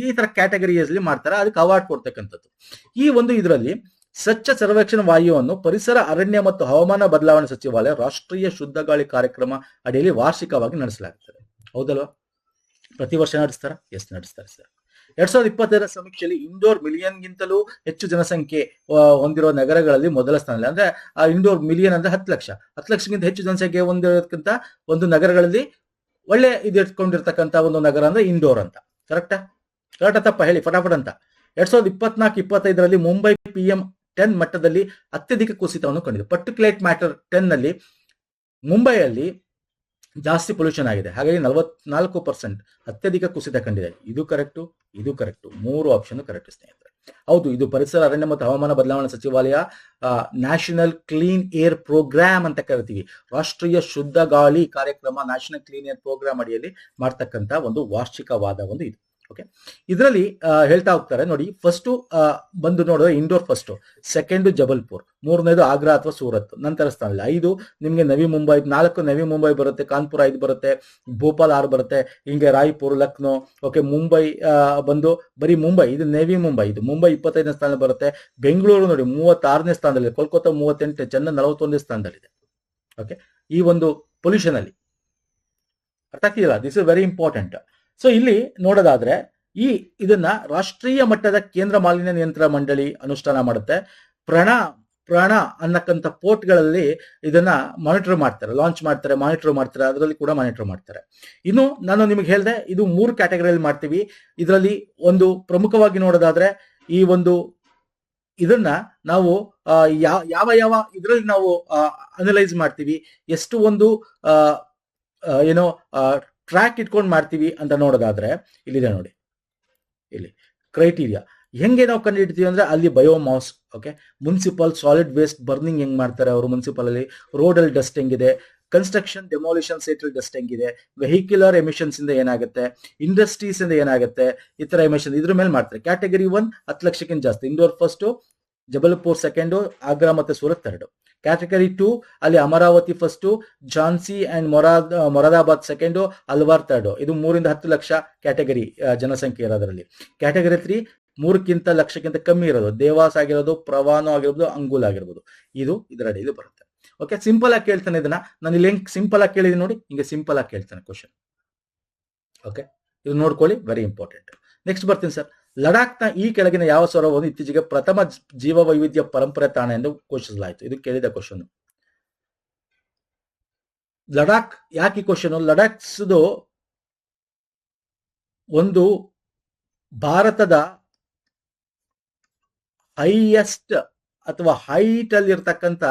ಈ ತರ ಕ್ಯಾಟಗರಿಯಲ್ಲಿ ಮಾಡ್ತಾರೆ. ಅದಕ್ಕೆ ಅವಾರ್ಡ್ ಕೊಡ್ತಕ್ಕಂಥದ್ದು. ಈ ಒಂದು ಇದರಲ್ಲಿ ಸ್ವಚ್ಛ ಸರ್ವೇಕ್ಷಣ ವಾಯುವನ್ನು ಪರಿಸರ, ಅರಣ್ಯ ಮತ್ತು ಹವಾಮಾನ ಬದಲಾವಣೆ ಸಚಿವಾಲಯ ರಾಷ್ಟ್ರೀಯ ಶುದ್ಧ ಗಾಳಿ ಕಾರ್ಯಕ್ರಮ ಅಡಿಯಲ್ಲಿ ವಾರ್ಷಿಕವಾಗಿ ನಡೆಸಲಾಗುತ್ತದೆ. ಹೌದಲ್ವಾ? ಪ್ರತಿ ವರ್ಷ ನಡೆಸ್ತಾರ? ಎಸ್ ನಡೆಸ್ತಾರೆ ಸರ್. ಎರಡ್ ಸಾವಿರದ ಇಪ್ಪತ್ತೈದರ ಸಮೀಕ್ಷೆಯಲ್ಲಿ ಇಂಡೋರ್ ಮಿಲಿಯನ್ಗಿಂತಲೂ ಹೆಚ್ಚು ಜನಸಂಖ್ಯೆ ಹೊಂದಿರುವ ನಗರಗಳಲ್ಲಿ ಮೊದಲ ಸ್ಥಾನದಲ್ಲಿ, ಅಂದ್ರೆ, ಆ, ಇಂಡೋರ್ ಮಿಲಿಯನ್ ಅಂದ್ರೆ ಹತ್ತು ಲಕ್ಷ. ಹತ್ತು ಲಕ್ಷಕ್ಕಿಂತ ಹೆಚ್ಚು ಜನಸಂಖ್ಯೆ ಹೊಂದಿರೋದಕ್ಕಿಂತ ಒಂದು ನಗರಗಳಲ್ಲಿ ಒಳ್ಳೆ ಇದು ಒಂದು ನಗರ ಅಂದ್ರೆ ಇಂಡೋರ್ ಅಂತ. ಕರೆಕ್ಟಾ ಕರೆಕ್ಟಾ ತಪ್ಪ ಹೇಳಿ, ಫಟಾಫಟ್ ಅಂತ. ಎರಡ್ ಸಾವಿರದ ಇಪ್ಪತ್ನಾಲ್ಕು, ಇಪ್ಪತ್ತೈದರಲ್ಲಿ ಮುಂಬೈ ಪಿ ಎಂ ಟೆನ್ ಮಟ್ಟದಲ್ಲಿ ಅತ್ಯಧಿಕ ಕುಸಿತವನ್ನು ಕಂಡಿದೆ. ಪರ್ಟಿಕ್ಯುಲೇಟ್ ಮ್ಯಾಟರ್ ಟೆನ್ನಲ್ಲಿ ಮುಂಬೈಯಲ್ಲಿ ಜಾಸ್ತಿ ಪೊಲ್ಯೂಷನ್ ಆಗಿದೆ. ಹಾಗಾಗಿ ನಲವತ್ನಾಲ್ಕು ಪರ್ಸೆಂಟ್ ಅತ್ಯಧಿಕ ಕುಸಿತ ಕಂಡಿದೆ. ಇದು ಕರೆಕ್ಟು ಇದು ಕರೆಕ್ಟು ಮೂರು ಆಪ್ಷನ್ ಕರೆಕ್ಟ್ ಸ್ನೇಹಿತರೆ. ಹೌದು, ಇದು ಪರಿಸರ, ಅರಣ್ಯ ಮತ್ತು ಹವಾಮಾನ ಬದಲಾವಣೆ ಸಚಿವಾಲಯ ನ್ಯಾಷನಲ್ ಕ್ಲೀನ್ ಏರ್ ಪ್ರೋಗ್ರಾಮ್ ಅಂತ ಕರಿತೀವಿ. ರಾಷ್ಟ್ರೀಯ ಶುದ್ಧ ಗಾಳಿ ಕಾರ್ಯಕ್ರಮ ನ್ಯಾಷನಲ್ ಕ್ಲೀನ್ ಏರ್ ಪ್ರೋಗ್ರಾಂ ಅಡಿಯಲ್ಲಿ ಮಾಡ್ತಕ್ಕಂಥ ಒಂದು ವಾರ್ಷಿಕವಾದ ಒಂದು ಇದು. ಓಕೆ ಇದರಲ್ಲಿ ಹೇಳ್ತಾ ಹೋಗ್ತಾರೆ, ನೋಡಿ ಫಸ್ಟ್ ಬಂದು ನೋಡಿದ್ರೆ ಇಂಡೋರ್ ಫಸ್ಟ್ ಸೆಕೆಂಡ್ ಜಬಲ್ಪುರ್, ಮೂರನೇದು ಆಗ್ರಾ ಅಥವಾ ಸೂರತ್, ನಂತರ ಸ್ಥಾನದಲ್ಲಿ ಐದು, ನಿಮಗೆ ನವಿ ಮುಂಬೈ, ನಾಲ್ಕು ನವಿ ಮುಂಬೈ ಬರುತ್ತೆ, ಕಾನ್ಪುರ ಐದು ಬರುತ್ತೆ, ಭೋಪಾಲ್ ಆರು ಬರುತ್ತೆ, ಹಿಂಗೆ ರಾಯ್ಪುರ್, ಲಕ್ನೋ ಓಕೆ ಮುಂಬೈ ಬಂದು ಬರೀ ಮುಂಬೈ, ಇದು ನವಿ ಮುಂಬೈ, ಇದು ಮುಂಬೈ ಇಪ್ಪತ್ತೈದನೇ ಸ್ಥಾನ ಬರುತ್ತೆ, ಬೆಂಗಳೂರು ನೋಡಿ, ಮೂವತ್ತಾರನೇ ಸ್ಥಾನದಲ್ಲಿ ಕೋಲ್ಕತ್ತಾ ಮೂವತ್ತೆಂಟು, ಚೆನ್ನೈ ನಲವತ್ತೊಂದನೇ ಸ್ಥಾನದಲ್ಲಿದೆ. ಓಕೆ ಈ ಒಂದು ಪೊಲ್ಯೂಷನ್ ಅಲ್ಲಿ. ಅರ್ಥ ಆಗ್ತಿಲ್ಲ this is very important so ಇಲ್ಲಿ ನೋಡೋದಾದ್ರೆ, ಈ ಇದನ್ನ ರಾಷ್ಟ್ರೀಯ ಮಟ್ಟದ ಕೇಂದ್ರ ಮಾಲಿನ್ಯ ನಿಯಂತ್ರಣ ಮಂಡಳಿ ಅನುಷ್ಠಾನ ಮಾಡುತ್ತೆ. ಪ್ರಣ ಪ್ರಣ ಅನ್ನಕ್ಕಂಥ ಪೋರ್ಟ್ಗಳಲ್ಲಿ ಇದನ್ನ ಮಾನಿಟರ್ ಮಾಡ್ತಾರೆ ಲಾಂಚ್ ಮಾಡ್ತಾರೆ ಮಾನಿಟರ್ ಮಾಡ್ತಾರೆ, ಅದರಲ್ಲಿ ಕೂಡ ಮಾನಿಟರ್ ಮಾಡ್ತಾರೆ. ಇನ್ನು ನಾನು ನಿಮಗೆ ಹೇಳಿದೆ, ಇದು ಮೂರು ಕ್ಯಾಟಗರಿಯಲ್ಲಿ ಮಾಡ್ತೀವಿ. ಇದರಲ್ಲಿ ಒಂದು ಪ್ರಮುಖವಾಗಿ ನೋಡೋದಾದ್ರೆ, ಈ ಒಂದು ಇದನ್ನ ನಾವು ಯಾವ ಯಾವ ಇದರಲ್ಲಿ ನಾವು ಅನಲೈಸ್ ಮಾಡ್ತೀವಿ. ಎಷ್ಟು ಒಂದು ಏನೋ ಟ್ರ್ಯಾಕ್ ಇಟ್ಕೊಂಡು ಮಾಡ್ತೀವಿ ಅಂತ ನೋಡೋದಾದ್ರೆ, ಇಲ್ಲಿದೆ ನೋಡಿ. ಇಲ್ಲಿ ಕ್ರೈಟೀರಿಯಾ ಹೆಂಗೆ ನಾವು ಕಂಡುಹಿಡ್ತೀವಿ ಅಂದ್ರೆ ಅಲ್ಲಿ biomass okay municipal solid waste burning ಹೆಂಗ್ ಮಾಡ್ತಾರೆ ಅವರು ಮುನ್ಸಿಪಲ್ ಅಲ್ಲಿ? ರೋಡ್ ಅಲ್ಲಿ ಡಸ್ಟ್ ಹೆಂಗಿದೆ? ಕನ್ಸ್ಟ್ರಕ್ಷನ್ ಡೆಮಾಲಿಷನ್ ಅಲ್ಲಿ ಡಸ್ಟ್ ಹೆಂಗಿದೆ? ವೆಹಿಕ್ಯುಲರ್ ಎಮಿಷನ್ಸ್ ಇಂದ ಏನಾಗುತ್ತೆ? ಇಂಡಸ್ಟ್ರೀಸ್ ಇಂದ ಏನಾಗುತ್ತೆ? ಈ ತರ ಎಮಿಷನ್ ಇದ್ರ ಮೇಲೆ ಮಾಡ್ತಾರೆ. ಕ್ಯಾಟಗರಿ ಒನ್ ಹತ್ತು ಲಕ್ಷಕ್ಕಿಂತ ಜಾಸ್ತಿ. ಇಂಡೋರ್ ಫಸ್ಟ್ ಜಬಲ್ಪುರ್ ಸೆಕೆಂಡು ಆಗ್ರಾ ಮತ್ತೆ ಸೂರತ್ ಥರ್ಡ್ ಕ್ಯಾಟಗರಿ ಟೂ ಅಲ್ಲಿ Amravati first Jhansi and ಮೊರಾದ್ Moradabad second Alwar third ಇದು ಮೂರಿಂದ ಹತ್ತು ಲಕ್ಷ ಕ್ಯಾಟಗರಿ ಜನಸಂಖ್ಯೆ ಇರೋದ್ರಲ್ಲಿ. ಕ್ಯಾಟಗರಿ ತ್ರೀ ಮೂರಕ್ಕಿಂತ ಲಕ್ಷಕ್ಕಿಂತ ಕಮ್ಮಿ ಇರೋದು. ದೇವಾಸ್ ಆಗಿರೋದು ಪ್ರವಾನೋ ಆಗಿರ್ಬೋದು, ಅಂಗುಲ್ ಆಗಿರ್ಬೋದು. ಇದು ಇದರ ಅಡಿಯಲ್ಲಿ ಬರುತ್ತೆ. ಓಕೆ ಸಿಂಪಲ್ ಆಗಿ ಕೇಳ್ತಾನೆ ಇದನ್ನ. ನಾನು ಇಲ್ಲಿ ಹೆಂಗ್ ಸಿಂಪಲ್ ಆಗಿ ಕೇಳಿದೀನಿ ನೋಡಿ. ಹಿಂಗೆ ಸಿಂಪಲ್ ಆಗಿ ಕೇಳ್ತಾನೆ ಕ್ವಶನ್ ಓಕೆ ಇದು ನೋಡ್ಕೊಳ್ಳಿ ವೆರಿ ಇಂಪಾರ್ಟೆಂಟ್ ನೆಕ್ಸ್ಟ್ ಬರ್ತೀನಿ ಸರ್ ಲಡಾಖ್ನ ಈ ಕೆಳಗಿನ ಯಾವ ಸರೋವರವನ್ನು ಇತ್ತೀಚೆಗೆ ಪ್ರಥಮ ಜೀವ ವೈವಿಧ್ಯ ಪರಂಪರೆ ತಾಣ ಎಂದು ಘೋಷಿಸಲಾಯಿತು. ಇದು ಕೇಳಿದ ಕ್ವಶನ್ ಲಡಾಖ್ ಯಾಕೆ ಕ್ವಶನ್ ಲಡಾಖ್ಸ್ದು ಒಂದು ಭಾರತದ ಹೈಯೆಸ್ಟ್ ಅಥವಾ ಹೈಟ್ ಅಲ್ಲಿ ಇರ್ತಕ್ಕಂಥ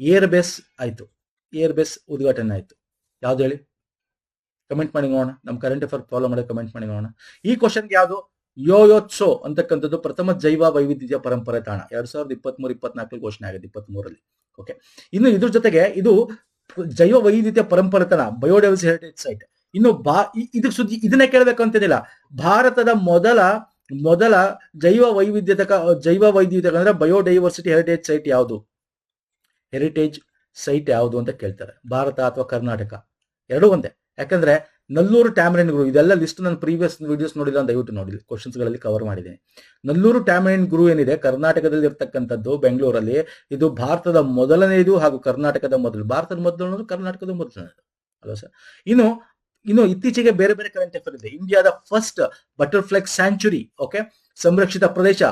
ಏರ್ ಬೇಸ್ ಆಯ್ತು. ಏರ್ ಬೇಸ್ ಉದ್ಘಾಟನೆ ಆಯ್ತು. ಯಾವ್ದು ಹೇಳಿ? ಕಮೆಂಟ್ ಮಾಡಿ ನೋಡೋಣ. ನಮ್ಮ ಕರೆಂಟ್ ಅಫೇರ್ ಫಾಲೋ ಮಾಡಿ ಕಮೆಂಟ್ ಮಾಡಿ ನೋಡೋಣ. ಈ ಕ್ವಶನ್ಗೆ ಯಾವುದು? ಯೋಯೋತ್ಸೋ ಅಂತಕ್ಕಂಥದ್ದು ಪ್ರಥಮ ಜೈವ ವೈವಿಧ್ಯ ಪರಂಪರೆ ತಾಣ. ಎರಡ್ ಸಾವಿರದ ಇಪ್ಪತ್ಮೂರು ಇಪ್ಪತ್ನಾಲ್ಕು ಇಪ್ಪತ್ನಾಲ್ಕಲ್ಲಿ ಘೋಷಣೆ ಆಗಿದೆ ಇಪ್ಪತ್ತ್ ಮೂರಲ್ಲಿ ಓಕೆ ಇನ್ನು ಇದ್ರ ಜೊತೆಗೆ ಇದು ಜೈವ ವೈವಿಧ್ಯ ಪರಂಪರೆ ತಾಣ ಬಯೋಡೈವರ್ಸಿ ಹೆರಿಟೇಜ್ ಸೈಟ್ ಇನ್ನು ಬಾ ಇದಕ್ಕೆ ಸುದ್ದಿ, ಇದನ್ನೇ ಇದಿಲ್ಲ ಭಾರತದ ಮೊದಲ ಮೊದಲ ಜೈವ ವೈವಿಧ್ಯತೆ ಜೈವ ವೈವಿಧ್ಯತೆ ಅಂದ್ರೆ ಬಯೋಡೈವರ್ಸಿಟಿ ಹೆರಿಟೇಜ್ ಸೈಟ್ ಯಾವುದು? ಹೆರಿಟೇಜ್ ಸೈಟ್ ಯಾವುದು ಅಂತ ಕೇಳ್ತಾರೆ. ಭಾರತ ಅಥವಾ ಕರ್ನಾಟಕ? ಎರಡೂ ಒಂದೇ. ಯಾಕಂದ್ರೆ ನಲ್ಲೂರು ಟ್ಯಾಮರಿನ್ ಗುರು ಇದೆಲ್ಲ ಲಿಸ್ಟ್ ನಾನು ಪ್ರೀವಿಯಸ್ ವಿಡಿಯೋಸ್ ನೋಡಿಲ್ಲ ದಯವಿಟ್ಟು ನೋಡಿ ಕ್ವಶನ್ಸ್ಗಳಲ್ಲಿ ಕವರ್ ಮಾಡಿದ್ದೀನಿ ನಲ್ಲೂರು ಟ್ಯಾಮರಿನ್ ಗುರು ಏನಿದೆ? ಕರ್ನಾಟಕದಲ್ಲಿ ಇರ್ತಕ್ಕಂಥದ್ದು ಬೆಂಗಳೂರಲ್ಲಿ, ಇದು ಭಾರತದ ಮೊದಲನೆಯದು ಹಾಗೂ ಕರ್ನಾಟಕದ ಮೊದಲು, ಭಾರತದ ಮೊದಲು ಕರ್ನಾಟಕದ ಮೊದಲನೇದು ಅಲ್ವಾ ಸರ್ ಇನ್ನು ಇನ್ನು ಇತ್ತೀಚೆಗೆ ಬೇರೆ ಬೇರೆ ಕರೆಂಟ್ ಅಫೇರ್ ಇದೆ. ಇಂಡಿಯಾದ ಫಸ್ಟ್ ಬಟರ್ಫ್ಲೆಕ್ಸ್ ಸ್ಯಾಂಚುರಿ ಓಕೆ ಸಂರಕ್ಷಿತ ಪ್ರದೇಶ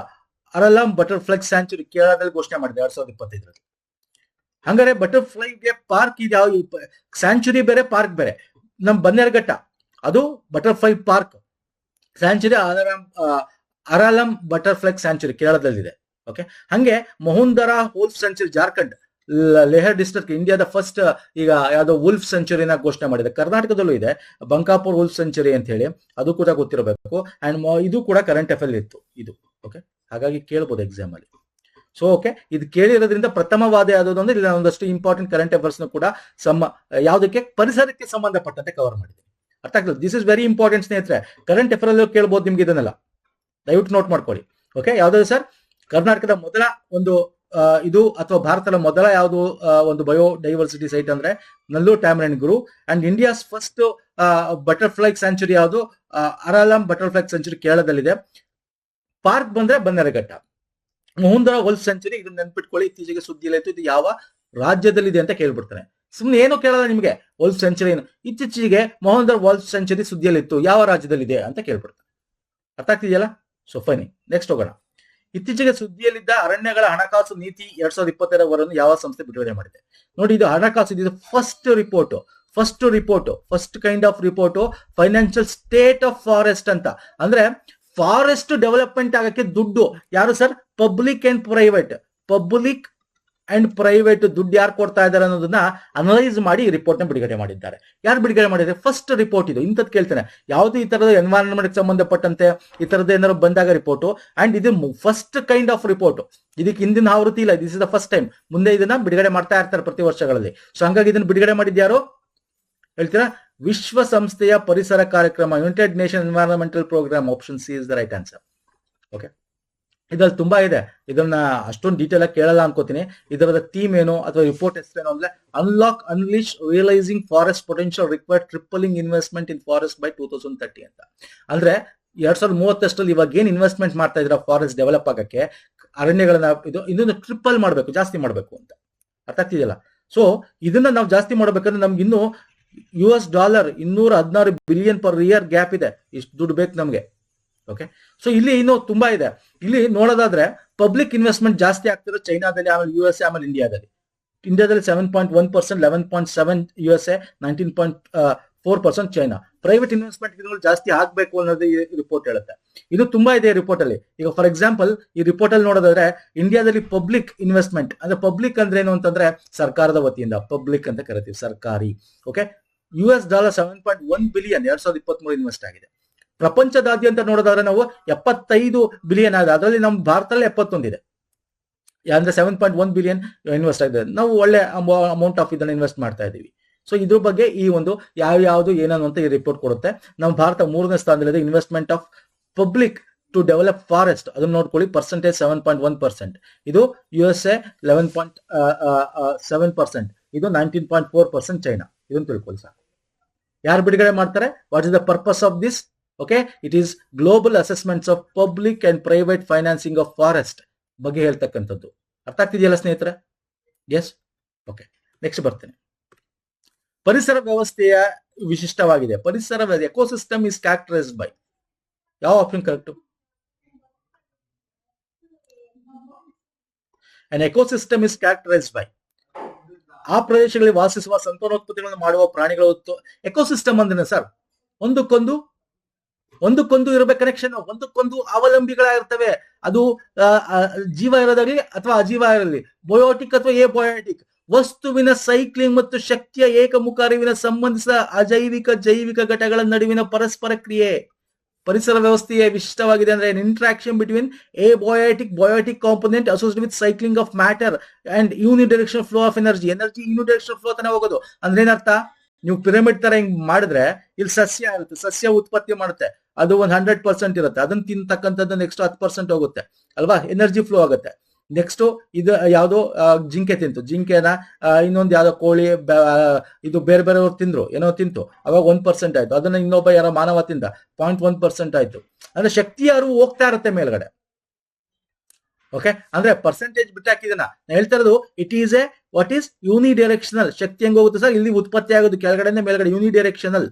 ಅರಲಾಂ ಬಟರ್ಫ್ಲೆಕ್ಸ್ ಸ್ಯಾಂಚುರಿ ಕೇರಳದಲ್ಲಿ ಘೋಷಣೆ ಮಾಡಿದೆ ಎರಡ್ ಸಾವಿರದ ಇಪ್ಪತ್ತೈದರಲ್ಲಿ. ಹಂಗಾರೆ ಬಟರ್ಫ್ಲೈಗೆ ಪಾರ್ಕ್ ಇದೆ ಯಾವ ಸ್ಯಾಂಚುರಿ ಬೇರೆ ಪಾರ್ಕ್ ಬೇರೆ. ನಮ್ ಬನ್ನೇರ್ಘಟ್ಟ. ಅದು ಬಟರ್ಫ್ಲೈ ಪಾರ್ಕ್. ಸ್ಯಾಂಚುರಿ ಅರಾಮ್ ಅರಾಲಂ ಬಟರ್ಫ್ಲೈ ಸ್ಯಾಂಚುರಿ ಕೇರಳದಲ್ಲಿದೆ. ಓಕೆ? ಹಂಗೆ ಮೊಹುಂದರಾ ವೋಲ್ಫ್ ಸೆಂಚುರಿ ಜಾರ್ಖಂಡ್ ಲೆಹರ್ ಡಿಸ್ಟ್ರಿಕ್ಟ್ ಇಂಡಿಯಾದ ಫಸ್ಟ್, ಈಗ ಯಾವುದೋ ವುಲ್ಫ್ ಸೆಂಚುರಿನ ಘೋಷಣೆ ಮಾಡಿದೆ. ಕರ್ನಾಟಕದಲ್ಲೂ ಇದೆ. ಬಂಕಾಪುರ್ ವುಲ್ಫ್ ಸೆಂಚುರಿ ಅಂತ ಹೇಳಿ ಅದು ಕೂಡ ಗೊತ್ತಿರಬೇಕು. ಅಂಡ್ ಇದು ಕೂಡ ಕರೆಂಟ್ ಅಫೇರ್ ಇತ್ತು. ಇದು. ಓಕೆ? ಹಾಗಾಗಿ ಕೇಳ್ಬೋದು ಎಕ್ಸಾಮ್ ಅಲ್ಲಿ. ಸೊ ಓಕೆ ಇದು ಕೇಳಿರೋದ್ರಿಂದ ಪ್ರಥಮವಾದ ಯಾವುದು ಅಂದ್ರೆ ಇಲ್ಲಿ ಒಂದಷ್ಟು ಇಂಪಾರ್ಟೆಂಟ್ ಕರೆಂಟ್ ಅಫೇರ್ಸ್ ಕೂಡ ಸಮ, ಯಾವುದಕ್ಕೆ ಪರಿಸರಕ್ಕೆ ಸಂಬಂಧಪಟ್ಟಂತೆ ಕವರ್ ಮಾಡಿದೆ. ಅರ್ಥ ಆಗ್ತದೆ? ದಿಸ್ ಇಸ್ ವೆರಿ ಇಂಪಾರ್ಟೆಂಟ್ ಸ್ನೇಹಿತರೆ. ಕರೆಂಟ್ ಅಫೇರ್ ಅಲ್ಲಿ ಕೇಳ್ಬೋದು ನಿಮ್ಗೆ ಇದನ್ನೆಲ್ಲ. ದಯವಿಟ್ಟು ನೋಟ್ ಮಾಡ್ಕೊಳ್ಳಿ. ಓಕೆ ಯಾವ್ದಾದ್ರು ಸರ್ ಕರ್ನಾಟಕದ ಮೊದಲ ಒಂದು ಇದು ಅಥವಾ ಭಾರತದ ಮೊದಲ ಯಾವುದು ಒಂದು ಬಯೋ ಡೈವರ್ಸಿಟಿ ಸೈಟ್ ಅಂದ್ರೆ Nallur tamarind grove and India's first butterfly sanctuary ಯಾವುದು? ಅರಾಲಂ ಬಟರ್ಫ್ಲೈ ಸ್ಯಾಂಚುರಿ ಕೇರಳದಲ್ಲಿದೆ. ಪಾರ್ಕ್ ಬಂದ್ರೆ ಬನ್ನೇರಘಟ್ಟ ಮೊಹುಂದರ ವೋಲ್ಫ್ ಸೆಂಚುರಿ ಇದನ್ನ ನೆನ್ಪಿಟ್ಕೊಳ್ಳಿ. ಇತ್ತೀಚೆಗೆ ಸುದ್ದಿ ಇತ್ತು. ಇದು ಯಾವ ರಾಜ್ಯದಲ್ಲಿದೆ ಅಂತ ಕೇಳ್ಬಿಡ್ತಾನೆ. ಸುಮ್ನೆ ಏನು ಕೇಳಲ್ಲ ನಿಮಗೆ. ವೋಲ್ಫ್ ಸೆಂಚುರಿ ಏನು? ಇತ್ತೀಚೆಗೆ ಮೊಹಂದರ್ ವೋಲ್ಫ್ ಸೆಂಚುರಿ ಸುದ್ದಿಯಲ್ಲಿತ್ತು ಯಾವ ರಾಜ್ಯದಲ್ಲಿದೆ ಅಂತ ಕೇಳ್ಬಿಡ್ತಾನೆ. ಅರ್ಥ ಆಗ್ತಿದೆಯಲ್ಲ? ಸೊ ಫೈನಿ ನೆಕ್ಸ್ಟ್ ಹೋಗೋಣ. ಇತ್ತೀಚೆಗೆ ಸುದ್ದಿಯಲ್ಲಿದ್ದ ಅರಣ್ಯಗಳ ಹಣಕಾಸು ನೀತಿ ಎರಡ್ ಸಾವಿರದ ಇಪ್ಪತ್ತೆರಡ ವರನ್ನು ಯಾವ ಸಂಸ್ಥೆ ಬಿಡುಗಡೆ ಮಾಡಿದೆ? ನೋಡಿ, ಇದು ಹಣಕಾಸು ಇದು first report first report first kind of report financial state of forest ಅಂತ. ಅಂದ್ರೆ ಫಾರೆಸ್ಟ್ ಡೆವಲಪ್ಮೆಂಟ್ ಆಗಕ್ಕೆ ದುಡ್ಡು. ಯಾರು sir? Public and private public and private ದುಡ್ಡು ಯಾರು ಕೊಡ್ತಾ ಇದ್ದಾರೆ ಅನ್ನೋದನ್ನ ಅನಲೈಸ್ ಮಾಡಿ ರಿಪೋರ್ಟ್ನ ಬಿಡುಗಡೆ ಮಾಡಿದ್ದಾರೆ. ಯಾರು ಬಿಡುಗಡೆ ಮಾಡಿದ್ದಾರೆ ಫಸ್ಟ್ ರಿಪೋರ್ಟ್ ಇದು. ಇಂಥದ್ದು ಕೇಳ್ತಾನೆ. ಯಾವುದು ಈ ತರದ ಎನ್ವೈರನ್ಮೆಂಟ್ ಸಂಬಂಧಪಟ್ಟಂತೆ, ಈ ತರದ ಏನಾದ್ರು ಬಂದಾಗ ರಿಪೋರ್ಟ್ ಅಂಡ್ ಇದು ಫಸ್ಟ್ ಕೈಂಡ್ ಆಫ್ ರಿಪೋರ್ಟ್ ಇದಕ್ಕೆ ಹಿಂದಿನ ಆವೃತ್ತಿ ಇಲ್ಲ. This is the first time ಮುಂದೆ ಇದನ್ನ ಬಿಡುಗಡೆ ಮಾಡ್ತಾ ಇರ್ತಾರೆ ಪ್ರತಿ ವರ್ಷಗಳಲ್ಲಿ. ಸೊ ಹಂಗಾಗಿ ಇದನ್ನ ಬಿಡುಗಡೆ ಮಾಡಿದ್ಯಾರು ಹೇಳ್ತೀರಾ? ವಿಶ್ವಸಂಸ್ಥೆಯ ಪರಿಸರ ಕಾರ್ಯಕ್ರಮ united nation environmental programme option C is the right answer okay ಇದ್ರಲ್ಲಿ ತುಂಬಾ ಇದೆ. ಇದನ್ನ ಅಷ್ಟೊಂದು ಡೀಟೇಲ್ ಆಗಿ ಕೇಳಲ್ಲ ಅನ್ಕೋತೀನಿ. ಇದರ ಥೀಮ್ ಏನು ಅಥವಾ ರಿಪೋರ್ಟ್ ಹೆಸರೇನು ಅಂದ್ರೆ unlock unleash realising forest potential required tripling investment in forest by two thousand thirty ಅಂತ. ಅಂದ್ರೆ, ಎರಡ್ ಸಾವಿರದ ಮೂವತ್ತಷ್ಟರಲ್ಲಿ ಇವಾಗ ಏನ್ ಇನ್ವೆಸ್ಟ್ಮೆಂಟ್ ಮಾಡ್ತಾ ಇದ್ರ ಫಾರೆಸ್ಟ್ ಡೆವಲಪ್ ಆಗಕ್ಕೆ? ಅರಣ್ಯಗಳನ್ನ ಇದು, ಇನ್ನೊಂದು ಟ್ರಿಪಲ್ ಮಾಡಬೇಕು, ಜಾಸ್ತಿ ಮಾಡಬೇಕು ಅಂತ. ಅರ್ಥ ಆಗ್ತಿದೆಯಲ್ಲ? ಸೊ ಇದನ್ನ ನಾವು ಜಾಸ್ತಿ ಮಾಡ್ಬೇಕಂದ್ರೆ ನಮ್ಗೆ ಇನ್ನು ಯು ಎಸ್ ಡಾಲರ್ ಇನ್ನೂರ ಹದಿನಾರು ಬಿಲಿಯನ್ ಪರ್ ಇಯರ್ ಗ್ಯಾಪ್ ಇದೆ. ಇಷ್ಟು ದುಡ್ಡು ಬೇಕು ನಮಗೆ. ಓಕೆ ಸೊ ಇಲ್ಲಿ ಇನ್ನು ತುಂಬಾ ಇದೆ. ಇಲ್ಲಿ ನೋಡೋದಾದ್ರೆ ಪಬ್ಲಿಕ್ ಇನ್ವೆಸ್ಟ್ಮೆಂಟ್ ಜಾಸ್ತಿ ಆಗ್ತಿರೋ ಚೈನಾದಲ್ಲಿ, ಆಮೇಲೆ ಯು ಎಸ್ ಆಮೇಲೆ ಇಂಡಿಯಾದಲ್ಲಿ. ಇಂಡಿಯಾದಲ್ಲಿ seven point one percent eleven point seven U S A nineteen point four percent China private investment ಜಾಸ್ತಿ ಆಗಬೇಕು ಅನ್ನೋದು ಈ ರಿಪೋರ್ಟ್ ಹೇಳುತ್ತೆ. ಇದು ತುಂಬಾ ಇದೆ ರಿಪೋರ್ಟ್ ಅಲ್ಲಿ. ಈಗ ಫಾರ್ ಎಕ್ಸಾಂಪಲ್ ಈ ರಿಪೋರ್ಟ್ ಅಲ್ಲಿ ನೋಡೋದಾದ್ರೆ ಇಂಡಿಯಾದಲ್ಲಿ ಪಬ್ಲಿಕ್ ಇನ್ವೆಸ್ಟ್ಮೆಂಟ್ ಅಂದ್ರೆ ಪಬ್ಲಿಕ್ ಅಂದ್ರೆ ಏನು ಅಂತಂದ್ರೆ ಸರ್ಕಾರದ ವತಿಯಿಂದ ಪಬ್ಲಿಕ್ ಅಂತ ಕರಿತೀವಿ, ಸರ್ಕಾರಿ. Okay U S dollar seven point one billion ಎರಡ್ ಸಾವಿರದ ಇಪ್ಪತ್ತ್ ಮೂರು ಇನ್ವೆಸ್ಟ್ ಆಗಿದೆ. ಪ್ರಪಂಚದಾದ್ಯಂತ ನೋಡೋದಾದ್ರೆ ನಾವು ಎಪ್ಪತ್ತೈದು ಬಿಲಿಯನ್ ಆಗಿದೆ. ಅದರಲ್ಲಿ ನಮ್ಮ ಭಾರತದಲ್ಲಿ ಎಪ್ಪತ್ತೊಂದಿದೆ ಅಂದ್ರೆ seven point one billion invest ಆಗಿದೆ. ನಾವು ಒಳ್ಳೆ ಅಮೌಂಟ್ ಆಫ್ ಇದನ್ನ ಇನ್ವೆಸ್ಟ್ ಮಾಡ್ತಾ ಇದೀವಿ ಸೊ ಇದ್ರ ಬಗ್ಗೆ ಈ ಒಂದು ಯಾವ ಯಾವುದು ಏನನ್ನು ಅಂತ ಈ ರಿಪೋರ್ಟ್ ಕೊಡುತ್ತೆ. ನಮ್ಮ ಭಾರತ ಮೂರನೇ ಸ್ಥಾನದಲ್ಲಿದೆ. Investment of public to develop forest ಅದನ್ನ ನೋಡ್ಕೊಳ್ಳಿ. Percentage seven point one percent ಇದು U S A eleven point seven percent ಇದು nineteen point four percent China ಇದನ್ನು ತಿಳ್ಕೊಳ್ಳಿ ಸಾಕು. ಯಾರು ಬಿಡುಗಡೆ ಮಾಡ್ತಾರೆ? What is the purpose of this okay it is global assessments of public and private financing of forest ಬಗ್ಗೆ ಹೇಳ್ತಕ್ಕಂಥದ್ದು. ಅರ್ಥ ಆಗ್ತಿದೆಯಲ್ಲ ಸ್ನೇಹಿತರೆ? ಎಸ್ ಓಕೆ ನೆಕ್ಸ್ಟ್ ಬರ್ತೇನೆ. ಪರಿಸರ ವ್ಯವಸ್ಥೆಯ ವಿಶಿಷ್ಟವಾಗಿದೆ. ಪರಿಸರ ಎಕೋಸಿಸ್ಟಮ್ ಇಸ್ ಕ್ಯಾರೆಕ್ಟರೈಸ್ ಬೈ ಯಾವ option correct an ecosystem is characterise by ಆ ಪ್ರದೇಶಗಳಲ್ಲಿ ವಾಸಿಸುವ ಸಂತಾನೋತ್ಪತ್ತಿಗಳನ್ನು ಮಾಡುವ ಪ್ರಾಣಿಗಳು ಎಕೋಸಿಸ್ಟಮ್ ಅಂದ್ರೆ ಸರ್? ಒಂದಕ್ಕೊಂದು ಒಂದಕ್ಕೊಂದು ಇರಬೇಕು ಕನೆಕ್ಷನ್ ಒಂದಕ್ಕೊಂದು ಅವಲಂಬಿಗಳಾಗಿರ್ತವೆ. ಅದು ಜೀವ ಇರೋದಾಗ್ಲಿ ಅಥವಾ ಅಜೀವ ಇರಲಿ ಬಯೋಟಿಕ್ ಅಥವಾ ಎ ಬಯೋಟಿಕ್ ವಸ್ತುವಿನ ಸೈಕ್ಲಿಂಗ್ ಮತ್ತು ಶಕ್ತಿಯ ಏಕಮುಖ ಅರಿವಿನ ಸಂಬಂಧಿಸಿದ ಅಜೈವಿಕ, ಜೈವಿಕ ಘಟಗಳ ನಡುವಿನ ಪರಸ್ಪರ ಕ್ರಿಯೆ. ಪರಿಸರ ವ್ಯವಸ್ಥೆಯ ವಿಶಿಷ್ಟವಾಗಿದೆ ಅಂದ್ರೆ interaction between abiotic biotic component associate with cycling of matter and uni direction flow of energy energy uni direction flow ತಾನೇ ಹೋಗೋದು. ಅಂದ್ರೆ ಏನರ್ಥ? ನೀವು ಪಿರಮಿಡ್ ತರ ಹಿಂಗ್ ಮಾಡಿದ್ರೆ ಇಲ್ಲಿ ಸಸ್ಯ ಇರುತ್ತೆ. ಸಸ್ಯ ಉತ್ಪತ್ತಿ ಮಾಡುತ್ತೆ. ಅದು ಒಂದ್ ಹಂಡ್ರೆಡ್ ಪರ್ಸೆಂಟ್ ಇರುತ್ತೆ. ಅದನ್ನ ತಿಂತಕ್ಕಂಥದ್ದು ನೆಕ್ಸ್ಟ್ ಹತ್ತು ಪರ್ಸೆಂಟ್ ಹೋಗುತ್ತೆ. ಅಲ್ವಾ? ಎನರ್ಜಿ ಫ್ಲೋ ಆಗುತ್ತೆ. ನೆಕ್ಸ್ಟ್ ಇದು ಯಾವ್ದೋ ಜಿಂಕೆ ತಿಂತು. ಜಿಂಕೆನ ಇನ್ನೊಂದು ಯಾವ್ದೋ ಕೋಳಿ ಇದು ಬೇರೆ ಬೇರೆಯವ್ರು ತಿಂದ್ರು. ಏನೋ ತಿಂತು. ಅವಾಗ ಒಂದ್ ಪರ್ಸೆಂಟ್ ಆಯ್ತು. ಅದನ್ನ ಇನ್ನೊಬ್ಬ ಯಾರೋ ಮಾನವ ತಿಂದ. ಪಾಯಿಂಟ್ ಒನ್ ಪರ್ಸೆಂಟ್ ಆಯ್ತು. ಅಂದ್ರೆ ಶಕ್ತಿ ಯಾರು ಹೋಗ್ತಾ ಇರುತ್ತೆ ಮೇಲ್ಗಡೆ? ಓಕೆ ಅಂದ್ರೆ ಪರ್ಸೆಂಟೇಜ್ ಬಿಟ್ಟು ಹಾಕಿದನ ನಾನು ಹೇಳ್ತಾ ಇರೋದು it is a what is unidirectional ಶಕ್ತಿ ಹೆಂಗ್ ಹೋಗುತ್ತೆ ಸರ್? ಇಲ್ಲಿ ಉತ್ಪತ್ತಿ ಆಗೋದು ಕೆಳಗಡೆ ಮೇಲ್ಗಡೆ ಯೂನಿ ಡೈರೆಕ್ಷನಲ್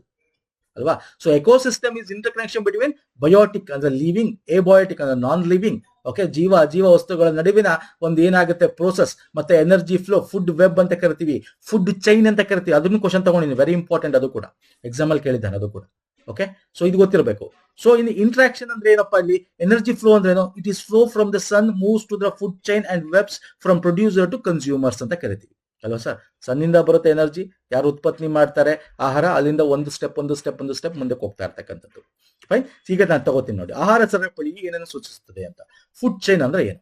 ಅಲ್ವಾ? So ecosystem is interconnection between biotic ಅಂದ್ರೆ ಲಿವಿಂಗ್ ಎಬಯೋಟಿಕ್ ಅಂದ್ರೆ ನಾನ್ ಲಿವಿಂಗ್ ಓಕೆ ಜೀವ ಜೀವ ವಸ್ತುಗಳ ನಡುವಿನ ಒಂದು ಏನಾಗುತ್ತೆ ಪ್ರೋಸೆಸ್ ಮತ್ತೆ ಎನರ್ಜಿ ಫ್ಲೋ ಫುಡ್ ವೆಬ್ ಅಂತ ಕರಿತೀವಿ ಫುಡ್ ಚೈನ್ ಅಂತ ಕರಿತೀವಿ, ಅದನ್ನು ಕ್ವಶನ್ ತಗೊಂಡಿದ್ದೀನಿ ವೆರಿ ಇಂಪಾರ್ಟೆಂಟ್ ಅದು ಕೂಡ. ಎಕ್ಸಾಮ್ ಅಲ್ಲಿ ಕೇಳಿದ್ದಾನೆ ಅದು ಕೂಡ. ಓಕೆ ಸೊ ಇದು ಗೊತ್ತಿರಬೇಕು. ಸೊ ಇನ್ ಇಂಟ್ರಾಕ್ಷನ್ ಅಂದ್ರೆ ಏನಪ್ಪ ಇಲ್ಲಿ? ಎನರ್ಜಿ ಫ್ಲೋ ಅಂದ್ರೆ it is flow from the sun moves to the food chain and webs from producer to consumers ಅಂತ ಕರಿತೀವಿ. ಅಲ್ವಾ ಸರ್? ಸನ್ನಿಂದ ಬರುತ್ತೆ ಎನರ್ಜಿ ಯಾರು ಉತ್ಪತ್ತಿ ಮಾಡ್ತಾರೆ, ಆಹಾರ, ಅಲ್ಲಿಂದ ಒಂದು ಸ್ಟೆಪ್ ಒಂದು ಸ್ಟೆಪ್ ಒಂದು ಸ್ಟೆಪ್ ಮುಂದಕ್ಕೆ ಹೋಗ್ತಾ ಇರ್ತಕ್ಕಂಥದ್ದು. ಫೈನ್ ಈಗ ನಾನು ತಗೋತೀನಿ ನೋಡಿ. ಆಹಾರ ಸರಪಳಿ ಏನೇನು ಸೂಚಿಸುತ್ತದೆ ಅಂತ. ಫುಡ್ ಚೈನ್ ಅಂದ್ರೆ ಏನು?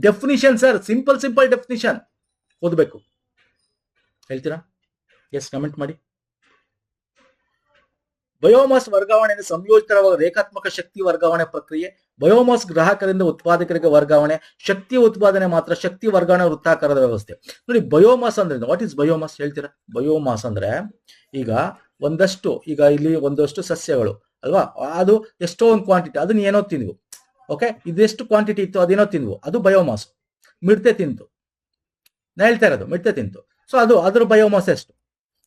Definition sir simple simple definition ಓದಬೇಕು. ಹೇಳ್ತೀರಾ? ಎಸ್ ಕಮೆಂಟ್ ಮಾಡಿ. ಬಯೋಮಾಸ್ ವರ್ಗಾವಣೆ ಸಂಯೋಜಿತರವಾದ ರೇಖಾತ್ಮಕ ಶಕ್ತಿ ವರ್ಗಾವಣೆ ಪ್ರಕ್ರಿಯೆ ಬಯೋಮಾಸ್ ಗ್ರಾಹಕರಿಂದ ಉತ್ಪಾದಕರಿಗೆ ವರ್ಗಾವಣೆ, ಶಕ್ತಿ ಉತ್ಪಾದನೆ ಮಾತ್ರ, ಶಕ್ತಿ ವರ್ಗಾವಣೆ ವೃತ್ತಾಕಾರದ ವ್ಯವಸ್ಥೆ. ನೋಡಿ, ಬಯೋಮಾಸ್ ಅಂದ್ರೆ ವಾಟ್ ಇಸ್ ಬಯೋಮಾಸ್ ಹೇಳ್ತೀರಾ? ಬಯೋಮಾಸ್ ಅಂದ್ರೆ ಈಗ ಒಂದಷ್ಟು, ಈಗ ಇಲ್ಲಿ ಒಂದಷ್ಟು ಸಸ್ಯಗಳು, ಅಲ್ವಾ? ಅದು ಎಷ್ಟೋ ಒಂದು ಕ್ವಾಂಟಿಟಿ ಅದನ್ನ ಏನೋ ತಿಂದ್ವು ಓಕೆ ಇದೆಷ್ಟು ಕ್ವಾಂಟಿಟಿ ಇತ್ತು ಅದೇನೋ ತಿಂದ್ವು ಅದು ಬಯೋಮಾಸ್ ಮಿಡ್ತೆ ತಿಂತು. ನಾ ಹೇಳ್ತಾ ಇರೋದು, ಮಿಡ್ತೆ ತಿಂತು. ಸೊ ಅದು, ಅದ್ರ ಬಯೋಮಾಸ್ ಎಷ್ಟು?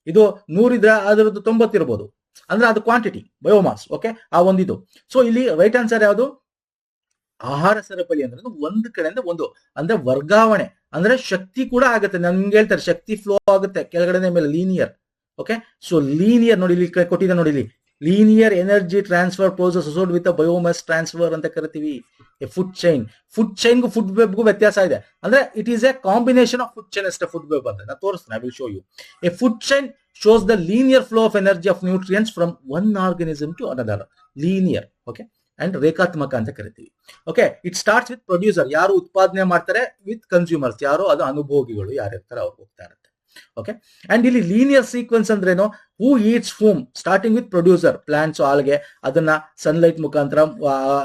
ಇದು ನೂರಿದ್ರೆ ಅದರದ್ದು ತೊಂಬತ್ತಿರ್ಬೋದು ಅಂದ್ರೆ ಅದು ಕ್ವಾಂಟಿಟಿ ಬಯೋಮಾಸ್ ಓಕೆ ಆ ಒಂದಿದು. ಸೊ ಇಲ್ಲಿ ರೈಟ್ ಆನ್ಸರ್ ಯಾವುದು? ಆಹಾರ ಸರಪಳಿ ಅಂದ್ರೆ ಒಂದು ಕಡೆಯಿಂದ ಒಂದು, ಅಂದ್ರೆ ವರ್ಗಾವಣೆ, ಅಂದ್ರೆ ಶಕ್ತಿ ಕೂಡ ಆಗುತ್ತೆ. ನಂಗೆ ಹೇಳ್ತಾರೆ ಶಕ್ತಿ ಫ್ಲೋ ಆಗುತ್ತೆ ಕೆಳಗಡೆ ಮೇಲೆ ಲೀನಿಯರ್ ಓಕೆ ಸೊ ಲೀನಿಯರ್ ನೋಡಿ ಇಲ್ಲಿ ಕೊಟ್ಟಿದೆ ನೋಡಿ ಇಲ್ಲಿ. Linear energy transfer process associated with biomass transfer ಅಂತ ಕರಿತೀವಿ. ಎ ಫುಡ್ ಚೈನ್ ಫುಡ್ ಚೈನ್ಗೂ ಫುಡ್ ವೆಬ್ಗೂ ವ್ಯತ್ಯಾಸ ಇದೆ. ಅಂದ್ರೆ it is a combination of food chain ಅಷ್ಟೇ ಫುಡ್ ವೆಬ್ ಅಂತ ನಾನು ತೋರಿಸ್ತೇನೆ I will show you a food chain shows the linear flow of energy of nutrients from one organism to another linear okay? And ರೇಖಾತ್ಮಕ ಅಂತ ಕರಿತೀವಿ. Okay it starts with producer ಯಾರು ಉತ್ಪಾದನೆ ಮಾಡ್ತಾರೆ? ವಿತ್ ಕನ್ಸ್ಯೂಮರ್ಸ್ ಯಾರು ಅದು ಅನುಭೋಗಿಗಳು ಯಾರು ಇರ್ತಾರೆ ಅವ್ರು ಹೋಗ್ತಾರೆ. ಓಕೆ ಅಂಡ್ ಇಲ್ಲಿ ಲೀನಿಯರ್ ಸೀಕ್ವೆನ್ಸ್ ಅಂದ್ರೇನು? Who eats whom starting with producer plants algae ಅದನ್ನ ಸನ್ಲೈಟ್ ಮುಖಾಂತರ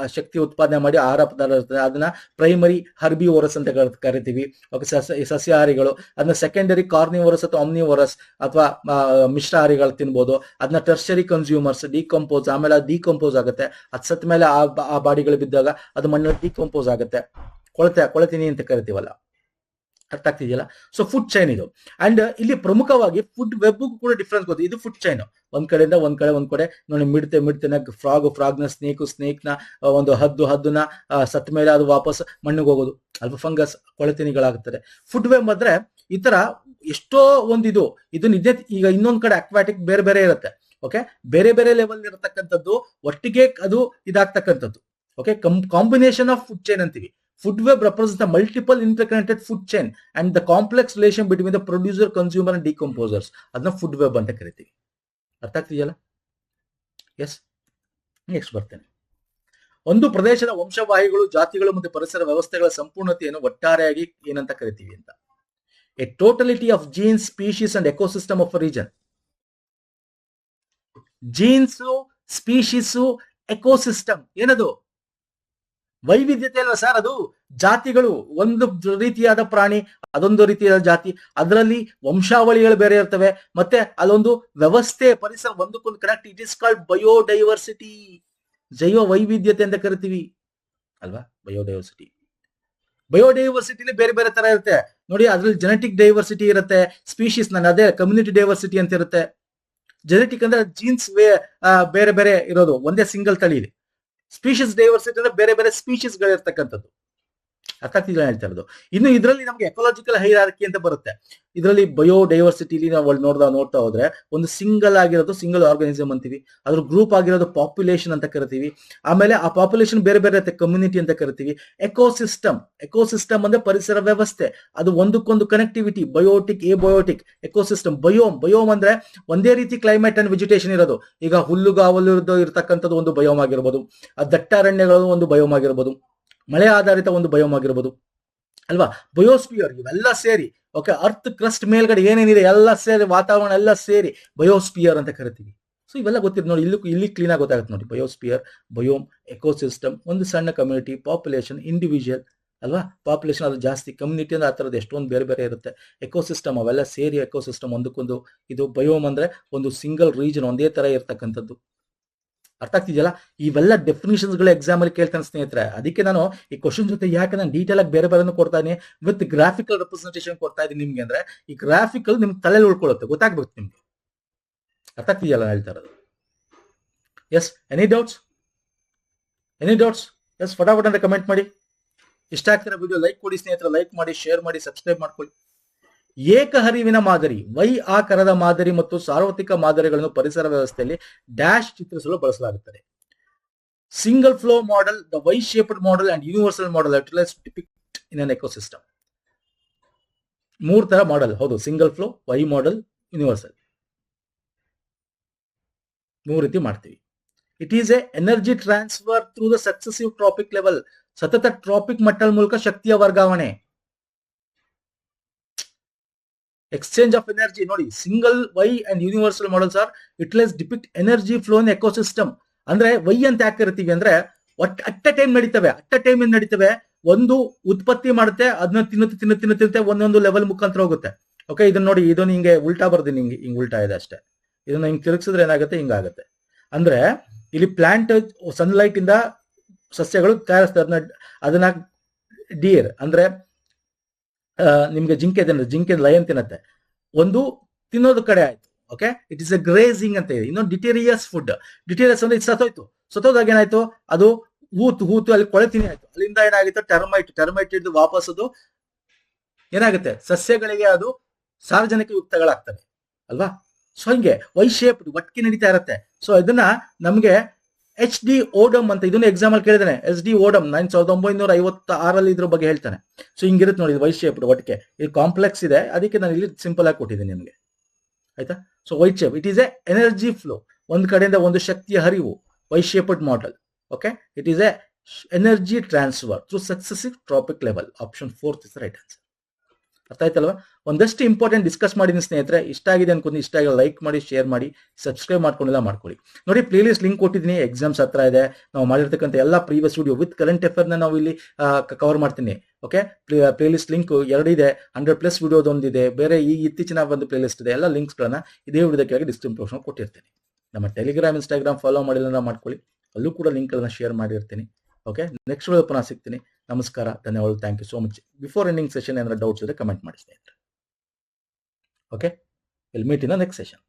ಶಕ್ತಿ ಉತ್ಪಾದನೆ ಮಾಡಿ ಆಹಾರ ಪದಾರ್ಥ ಅದನ್ನ ಪ್ರೈಮರಿ ಹರ್ಬಿ ಓರಸ್ ಅಂತ ಕರ್- ಕರಿತೀವಿ. ಓಕೆ ಸಸ್ಯ ಸಸ್ಯಹಾರಿಗಳು. ಅದನ್ನ ಸೆಕೆಂಡರಿ ಕಾರ್ನಿವರಸ್ ಅಥವಾ ಆಮ್ನಿವೋರಸ್ ಅಥವಾ ಮಿಶ್ರಹಾರಿಗಳು ತಿನ್ಬೋದು. ಅದನ್ನ ಟರ್ಷರಿ ಕನ್ಸ್ಯೂಮರ್ಸ್ ಡಿಕಂಪೋಸ್ ಆಮೇಲೆ ಅದು ಡಿಕಂಪೋಸ್ ಆಗುತ್ತೆ. ಅದು ಸತ್ ಮೇಲೆ ಆ ಬಾಡಿಗಳು ಬಿದ್ದಾಗ ಅದು ಮಣ್ಣಲ್ಲಿ ಡಿಕಂಪೋಸ್ ಆಗುತ್ತೆ. ಕೊಳತೆ, ಕೊಳತೀನಿ ಅಂತ ಕರಿತೀವಲ್ಲ. ಅರ್ಥ ಆಗ್ತಿದೆಯಲ್ಲ? ಸೊ ಫುಡ್ ಚೈನ್ ಇದು. ಅಂಡ್ ಇಲ್ಲಿ ಪ್ರಮುಖವಾಗಿ ಫುಡ್ ವೆಬ್ ಕೂಡ ಡಿಫ್ರೆನ್ಸ್ ಗೊತ್ತಿದೆ ಇದು ಫುಡ್ ಚೈನ್ ಒಂದ್ ಕಡೆಯಿಂದ ಒಂದ್ ಕಡೆ ಒಂದ್ ಕಡೆ. ನೋಡಿ, ಮಿಡ್ತೆ, ಮಿಡ್ತೆನ ಫ್ರಾಗ್ ಫ್ರಾಗ್ನ ಸ್ನೇಕ್ ಸ್ನೇಕ್ನ ಒಂದು ಹದ್ದು, ಹದ್ದುನ ಸತ್ ಮೇಲೆ ಅದು ವಾಪಸ್ ಮಣ್ಣಿಗೆ ಹೋಗೋದು. ಅಲ್ಪ ಫಂಗಸ್ ಕೊಳೆತಿನಿಗಳಾಗುತ್ತದೆ ಫುಡ್ ವೆಬ್ ಅಂದ್ರೆ ಈ ತರ ಎಷ್ಟೋ ಒಂದಿದು ಇದು. ನಿಜ, ಈಗ ಇನ್ನೊಂದ್ ಕಡೆ ಅಕ್ವಾಟಿಕ್ ಬೇರೆ ಬೇರೆ ಇರುತ್ತೆ. ಓಕೆ ಬೇರೆ ಬೇರೆ ಲೆವೆಲ್ ಇರತಕ್ಕಂಥದ್ದು, ಒಟ್ಟಿಗೆ ಅದು ಇದಾಗ್ತಕ್ಕಂಥದ್ದು. Okay combination of food chain ಅಂತೀವಿ. Food web represents the multiple interconnected food chain and the complex relation between the producer, consumer and decomposers. ಅದನ್ನ ಫುಡ್ ವೆಬ್ ಅಂತ ಕರಿತೀವಿ. ಅರ್ಥ ಆಗ್ತಿದೆಯಲ್ಲ? ಎಸ್ ನೆಕ್ಸ್ಟ್ ಬರ್ತೇನೆ. ಒಂದು ಪ್ರದೇಶದ ವಂಶವಾಹಿಗಳು ಜಾತಿಗಳು ಮತ್ತು ಪರಿಸರ ವ್ಯವಸ್ಥೆಗಳ ಸಂಪೂರ್ಣತೆಯನ್ನು ಒಟ್ಟಾರೆಯಾಗಿ ಏನಂತ ಕರಿತೀವಿ ಅಂತ. A totality of genes species and ecosystem of region genes species ecosystem ಏನದು? ವೈವಿಧ್ಯತೆ ಅಲ್ವಾ ಸರ್ ಅದು? ಜಾತಿಗಳು ಒಂದು ರೀತಿಯಾದ ಪ್ರಾಣಿ, ಅದೊಂದು ರೀತಿಯಾದ ಜಾತಿ, ಅದರಲ್ಲಿ ವಂಶಾವಳಿಗಳು ಬೇರೆ ಇರ್ತವೆ, ಮತ್ತೆ ಅಲ್ಲೊಂದು ವ್ಯವಸ್ಥೆ, ಪರಿಸರ ಒಂದಕ್ಕೊಂದು connect it is called biodiversity ಜೈವ ವೈವಿಧ್ಯತೆ ಅಂತ ಕರಿತೀವಿ. ಅಲ್ವಾ? ಬಯೋಡೈವರ್ಸಿಟಿ ಬಯೋಡೈವರ್ಸಿಟಿಲಿ ಬೇರೆ ಬೇರೆ ತರ ಇರುತ್ತೆ. ನೋಡಿ, ಅದ್ರಲ್ಲಿ ಜೆನೆಟಿಕ್ ಡೈವರ್ಸಿಟಿ ಇರುತ್ತೆ ಸ್ಪೀಶೀಸ್ ನಾನು ಅದೇ ಕಮ್ಯುನಿಟಿ ಡೈವರ್ಸಿಟಿ ಅಂತ ಇರುತ್ತೆ. ಜೆನೆಟಿಕ್ ಅಂದ್ರೆ ಜೀನ್ಸ್ ಬೇರೆ ಬೇರೆ ಇರೋದು, ಒಂದೇ ಸಿಂಗಲ್ ತಳಿ ಇದೆ ಸ್ಪೀಶೀಸ್ ಡೈವರ್ಸಿಟಿ ಅಂದ್ರೆ ಬೇರೆ ಬೇರೆ ಸ್ಪೀಶೀಸ್ ಗಳಿರ್ತಕ್ಕಂಥದ್ದು. ಅರ್ಥ ಹೇಳ್ತಾ ಇರೋದು ಇನ್ನು ಇದರಲ್ಲಿ ನಮಗೆ ಎಕೋಲಾಜಿಕಲ್ ಹೈರಾರ್ಕಿ ಅಂತ ಬರುತ್ತೆ. ಇದರಲ್ಲಿ ಬಯೋ ಡೈವರ್ಸಿಟಿಲಿ ನಾವು ನೋಡ್ದಾ, ನೋಡ್ತಾ ಹೋದ್ರೆ ಒಂದು ಸಿಂಗಲ್ ಆಗಿರೋದು ಸಿಂಗಲ್ ಆರ್ಗನಿಸಮ್ ಅಂತೀವಿ. ಅದ್ರ ಗ್ರೂಪ್ ಆಗಿರೋದು ಪಾಪ್ಯುಲೇಷನ್ ಅಂತ ಕರಿತೀವಿ. ಆಮೇಲೆ ಆ ಪಾಪ್ಯುಲೇಷನ್ ಬೇರೆ ಬೇರೆ ಇರುತ್ತೆ ಕಮ್ಯುನಿಟಿ ಅಂತ ಕರಿತೀವಿ. ಎಕೋಸಿಸ್ಟಮ್ ಎಕೋಸಿಸ್ಟಮ್ ಅಂದ್ರೆ ಪರಿಸರ ವ್ಯವಸ್ಥೆ. ಅದು ಒಂದಕ್ಕೊಂದು connectivity biotic a ecosystem biome biome ಅಂದ್ರೆ ಒಂದೇ ರೀತಿ ಕ್ಲೈಮೇಟ್ ಅಂಡ್ ವೆಜಿಟೇಷನ್ ಇರೋದು. ಈಗ ಹುಲ್ಲುಗಾವಲು ಇರತಕ್ಕಂಥದ್ದು ಒಂದು ಬಯೋಮ್ ಆಗಿರ್ಬೋದು. ಆ ದಟ್ಟಾರಣ್ಯಗಳು ಒಂದು ಬಯೋಮ್ ಆಗಿರ್ಬೋದು. ಮಳೆ ಆಧಾರಿತ ಒಂದು ಬಯೋಮ್ ಆಗಿರ್ಬೋದು. ಅಲ್ವಾ? ಬಯೋಸ್ಪಿಯರ್ ಇವೆಲ್ಲ ಸೇರಿ ಓಕೆ ಅರ್ತ್ ಕ್ರಸ್ಟ್ ಮೇಲ್ಗಡೆ ಏನೇನಿದೆ, ಎಲ್ಲ ಸೇರಿ, ವಾತಾವರಣ ಎಲ್ಲ ಸೇರಿ ಬಯೋಸ್ಪಿಯರ್ ಅಂತ ಕರಿತೀವಿ. ಸೊ ಇವೆಲ್ಲ ಗೊತ್ತಿದೆ ನೋಡಿ ಇಲ್ಲಿ ಇಲ್ಲಿ ಕ್ಲೀನ್ ಆಗಿ ಗೊತ್ತಾಗುತ್ತೆ ನೋಡಿ ಬಯೋಸ್ಪಿಯರ್ ಬಯೋಮ್ ಎಕೋಸಿಸ್ಟಮ್ ಒಂದು ಸಣ್ಣ ಕಮ್ಯುನಿಟಿ ಪಾಪ್ಯುಲೇಷನ್ ಇಂಡಿವಿಜುವಲ್ ಅಲ್ವಾ? ಪಾಪ್ಯುಲೇಷನ್ ಅದು ಜಾಸ್ತಿ ಕಮ್ಯುನಿಟಿ ಅಂದ್ರೆ ಆ ಥರದ್ದು ಎಷ್ಟೊಂದು ಬೇರೆ ಬೇರೆ ಇರುತ್ತೆ. ಎಕೋಸಿಸ್ಟಮ್ ಅವೆಲ್ಲ ಸೇರಿ ಎಕೋಸಿಸ್ಟಮ್ ಒಂದಕ್ಕೊಂದು, ಇದು ಬಯೋಮ್ ಅಂದ್ರೆ ಒಂದು ಸಿಂಗಲ್ ರೀಜನ್ ಒಂದೇ ತರ ಇರ್ತಕ್ಕಂಥದ್ದು. ಅರ್ಥ ಆಗ್ತಿದೆಯಲ್ಲ? ಇವೆಲ್ಲ ಎಕ್ಸಾಮ್ ಅಲ್ಲಿ ಕೇಳ್ತಾನೆ ಸ್ನೇಹಿತರೆ. ಅದಕ್ಕೆ ನಾನು ಈ ಕ್ವಶನ್ ಜೊತೆ ಯಾಕೆ ನಾನು ಡೀಟೇಲ್ ಆಗಿ ಬೇರೆ ಬೇರೆ ಕೊಡ್ತಾನೆ ವಿತ್ ಗ್ರಾಫಿಕಲ್ ರೆಪ್ರೆಸೆಂಟೇಷನ್ ಕೊಡ್ತಾ ಇದ್ದೀನಿ ನಿಮ್ಗೆ ಅಂದ್ರೆ, ಈ ಗ್ರಾಫಿಕಲ್ ನಿಮ್ ತಲೆಯಲ್ಲಿ ಉಳ್ಕೊಳ್ಳುತ್ತೆ. ಗೊತ್ತಾಗ್ಬೇಕು ನಿಮ್ಗೆ. ಅರ್ಥ ಆಗ್ತಿದೆಯಲ್ಲ ಹೇಳ್ತಾ ಇರೋದು? Yes any doubts any doubts yes ಫಟಾಫಟ್ ಅಂತ ಕಮೆಂಟ್ ಮಾಡಿ. ಇಷ್ಟ ಆಗ್ತಿರೋ ವಿಡಿಯೋ ಲೈಕ್ ಕೊಡಿ ಸ್ನೇಹಿತರೆ. ಲೈಕ್ ಮಾಡಿ ಶೇರ್ ಮಾಡಿ ಸಬ್ಸ್ಕ್ರೈಬ್ ಮಾಡ್ಕೊಳ್ಳಿ. ಏಕಹರಿವಿನ ಮಾದರಿ, ವೈ ಆಕಾರದ ಮಾದರಿ ಮತ್ತು ಸಾರ್ವತ್ರಿಕ ಮಾದರಿಗಳನ್ನು ಪರಿಸರ ವ್ಯವಸ್ಥೆಯಲ್ಲಿ ಡ್ಯಾಶ್ ಚಿತ್ರಿಸಲು ಬಳಸಲಾಗುತ್ತದೆ. Single flow model the Y shaped model and universal model depict in an ecosystem ಮೂರ್ ತರ ಮಾಡೆಲ್ ಹೌದು single flow Y model universal ಮೂರು ರೀತಿ ಮಾಡ್ತೀವಿ. It is a energy transfer through the successive trophic level ಸತತ trophic ಮಟ್ಟದ ಮೂಲಕ ಶಕ್ತಿಯ ವರ್ಗಾವಣೆ. ಎಕ್ಸ್ಚೇಂಜ್ ಆಫ್ ಎನರ್ಜಿ ನೋಡಿ single Y and universal models are utilized depict energy flow in ecosystem ಅಂದ್ರೆ ವೈ ಅಂತ ಯಾಕೆ ಇರ್ತೀವಿ ಅಂದ್ರೆ, ಒಟ್ ಅಟ್ ಅ ಟೈಮ್ ನಡೀತವೆ. ಅಟ್ ಅ ಟೈಮ್ ನಡೀತವೆ? ಒಂದು ಉತ್ಪತ್ತಿ ಮಾಡುತ್ತೆ ಅದನ್ನ ತಿನ್ನುತ್ತೆ ತಿನ್ನು ತಿನ್ನುತ್ತೆ ಒಂದೊಂದು ಲೆವೆಲ್ ಮುಖಾಂತರ ಹೋಗುತ್ತೆ. ಓಕೆ ಇದನ್ನ ನೋಡಿ, ಇದನ್ನ ಹಿಂಗೆ ಉಲ್ಟಾ ಬರ್ದಿನಿ, ಹಿಂಗೆ, ಹಿಂಗ್ ಉಲ್ಟಾ ಇದೆ ಅಷ್ಟೇ. ಇದನ್ನ ಹಿಂಗ್ ತಿರುಗಿಸಿದ್ರೆ ಏನಾಗುತ್ತೆ? ಹಿಂಗಾಗುತ್ತೆ ಅಂದ್ರೆ, ಇಲ್ಲಿ ಪ್ಲಾಂಟ್ ಸನ್ಲೈಟ್ ಇಂದ ಸಸ್ಯಗಳು ತಯಾರಿಸ್ತಾರೆ. ಅದನ್ನ ಅದನ್ನ ಡಿಯರ್ ಅಂದ್ರೆ ನಿಮ್ಗೆ ಜಿಂಕೆ ತಿನ್ನ ಜಿಂಕೆ ಲಯನ್ ತಿನ್ನತ್ತೆ. ಒಂದು ತಿನ್ನೋದು ಕಡೆ ಆಯ್ತು okay it is a grazing ಅಂತ ಇದೆ. ಇನ್ನೊಂದು ಡಿಟೇರಿಯಸ್ ಫುಡ್ ಡಿಟೇರಿಯಸ್ ಅಂದ್ರೆ ಇದು ಸತ್ತೋಯ್ತು. ಸತ್ತೋದಾಗ ಏನಾಯ್ತು? ಅದು ಹೂತು ಹೂತು ಅಲ್ಲಿ ಕೊಳೆತಿನಿ ಆಯ್ತು. ಅಲ್ಲಿಂದ ಏನಾಗಿತ್ತು? ಟರ್ಮೈಟ್ ಟರ್ಮೈಟ್ ಇದ್ದು ವಾಪಸ್ ಅದು ಏನಾಗುತ್ತೆ? ಸಸ್ಯಗಳಿಗೆ ಅದು ಸಾರ್ವಜನಿಕ ಯುಕ್ತಗಳಾಗ್ತವೆ, ಅಲ್ವಾ? ಸೊ ಹಿಂಗೆ ವೈ ಶೇಪ್ ಒಟ್ಟಿಗೆ ನಡೀತಾ ಇರುತ್ತೆ. ಸೊ ಇದನ್ನ ನಮ್ಗೆ ಎಚ್ ಡಿ ಓಡಮ್ ಅಂತ ಇದನ್ನು ಎಕ್ಸಾಮ್ ಅಲ್ಲಿ ಕೇಳಿದಾನೆ ಎಚ್ ಡಿ ಓಡಮ್ ನೈನ್ ಸಾವಿರದ ಒಂಬೈನೂರ ಐವತ್ತ ಆರಲ್ಲಿ ಇದ್ರ ಬಗ್ಗೆ ಹೇಳ್ತಾನೆ. ಸೊ ಹಿಂಗಿರುತ್ತೆ ನೋಡಿ ವೈ ಶೇಪ್ ಒಟ್ಟಿಗೆ. ಇದು ಕಾಂಪ್ಲೆಕ್ಸ್ ಇದೆ. ಅದಕ್ಕೆ ನಾನು ಇಲ್ಲಿ ಸಿಂಪಲ್ ಆಗಿ ಕೊಟ್ಟಿದ್ದೀನಿ ನಿಮಗೆ. ಆಯ್ತಾ? So Y shape it is a energy flow ಒಂದು ಕಡೆಯಿಂದ ಒಂದು ಶಕ್ತಿಯ ಹರಿವು. Y shaped model okay it is a energy transfer through successive trophic level option fourth is right answer ಅರ್ಥ ಆಯ್ತಲ್ವಾ? ಒಂದಷ್ಟು ಇಂಪಾರ್ಟೆಂಟ್ ಡಿಸ್ಕಸ್ ಮಾಡಿದ್ದೀನಿ ಸ್ನೇಹಿತರೆ, ಇಷ್ಟ ಆಗಿದೆ ಅನ್ಕೊಂಡು ಇಷ್ಟ ಆಗಿ ಲೈಕ್ ಮಾಡಿ ಶೇರ್ ಮಾಡಿ ಸಬ್ಸ್ಕ್ರೈಬ್ ಮಾಡ್ಕೊಂಡೆಲ್ಲ ಮಾಡ್ಕೊಳ್ಳಿ. ನೋಡಿ ಪ್ಲೇಲಿಸ್ಟ್ ಲಿಂಕ್ ಕೊಟ್ಟಿದ್ದೀನಿ ಎಕ್ಸಾಮ್ಸ್ ಹತ್ರ ಇದೆ. ನಾವು ಮಾಡಿರ್ತಕ್ಕಂಥ ಎಲ್ಲ ಪ್ರೀವಿಯಸ್ ವೀಡಿಯೋ ವಿತ್ ಕರೆಂಟ್ ಅಫೇರ್ನ ನಾವು ಇಲ್ಲಿ ಕವರ್ ಮಾಡ್ತೀನಿ. ಓಕೆ ಪ್ಲೇಲಿಸ್ಟ್ ಲಿಂಕ್ ಎರಡಿದೆ ಹಂಡ್ರೆಡ್ ಪ್ಲಸ್ ವಿಡಿಯೋದೊಂದಿದೆ ಬೇರೆ ಈ ಇತ್ತೀಚಿನ ಒಂದು ಪ್ಲೇಲಿಸ್ಟ್ ಇದೆ. ಎಲ್ಲ ಲಿಂಕ್ಸ್ಗಳನ್ನ ಇದೇ ವಿಡಿಯೋದ ಕೆಳಗೆ ಡಿಸ್ಕ್ರಿಪ್ಷನ್ ಕೊಟ್ಟಿರ್ತೀನಿ. ನಮ್ಮ ಟೆಲಿಗ್ರಾಮ್ ಇನ್ಸ್ಟಾಗ್ರಾಮ್ ಫಾಲೋ ಮಾಡಿಲ್ಲ ಮಾಡ್ಕೊಳ್ಳಿ. ಅಲ್ಲೂ ಕೂಡ ಲಿಂಕ್ಗಳನ್ನ ಶೇರ್ ಮಾಡಿರ್ತೀನಿ. ಓಕೆ ನೆಕ್ಸ್ಟ್ ವಿಡಿಯೋ ಪುನಃ ಸಿಗ್ತೀನಿ. ನಮಸ್ಕಾರ ಧನ್ಯವಾದ thank you so much before ending session ಏನಾದ್ರು ಡೌಟ್ಸ್ ಇದ್ರೆ ಕಮೆಂಟ್ ಮಾಡಿ ಸ್ನೇಹಿತರೆ. Okay will meet in next session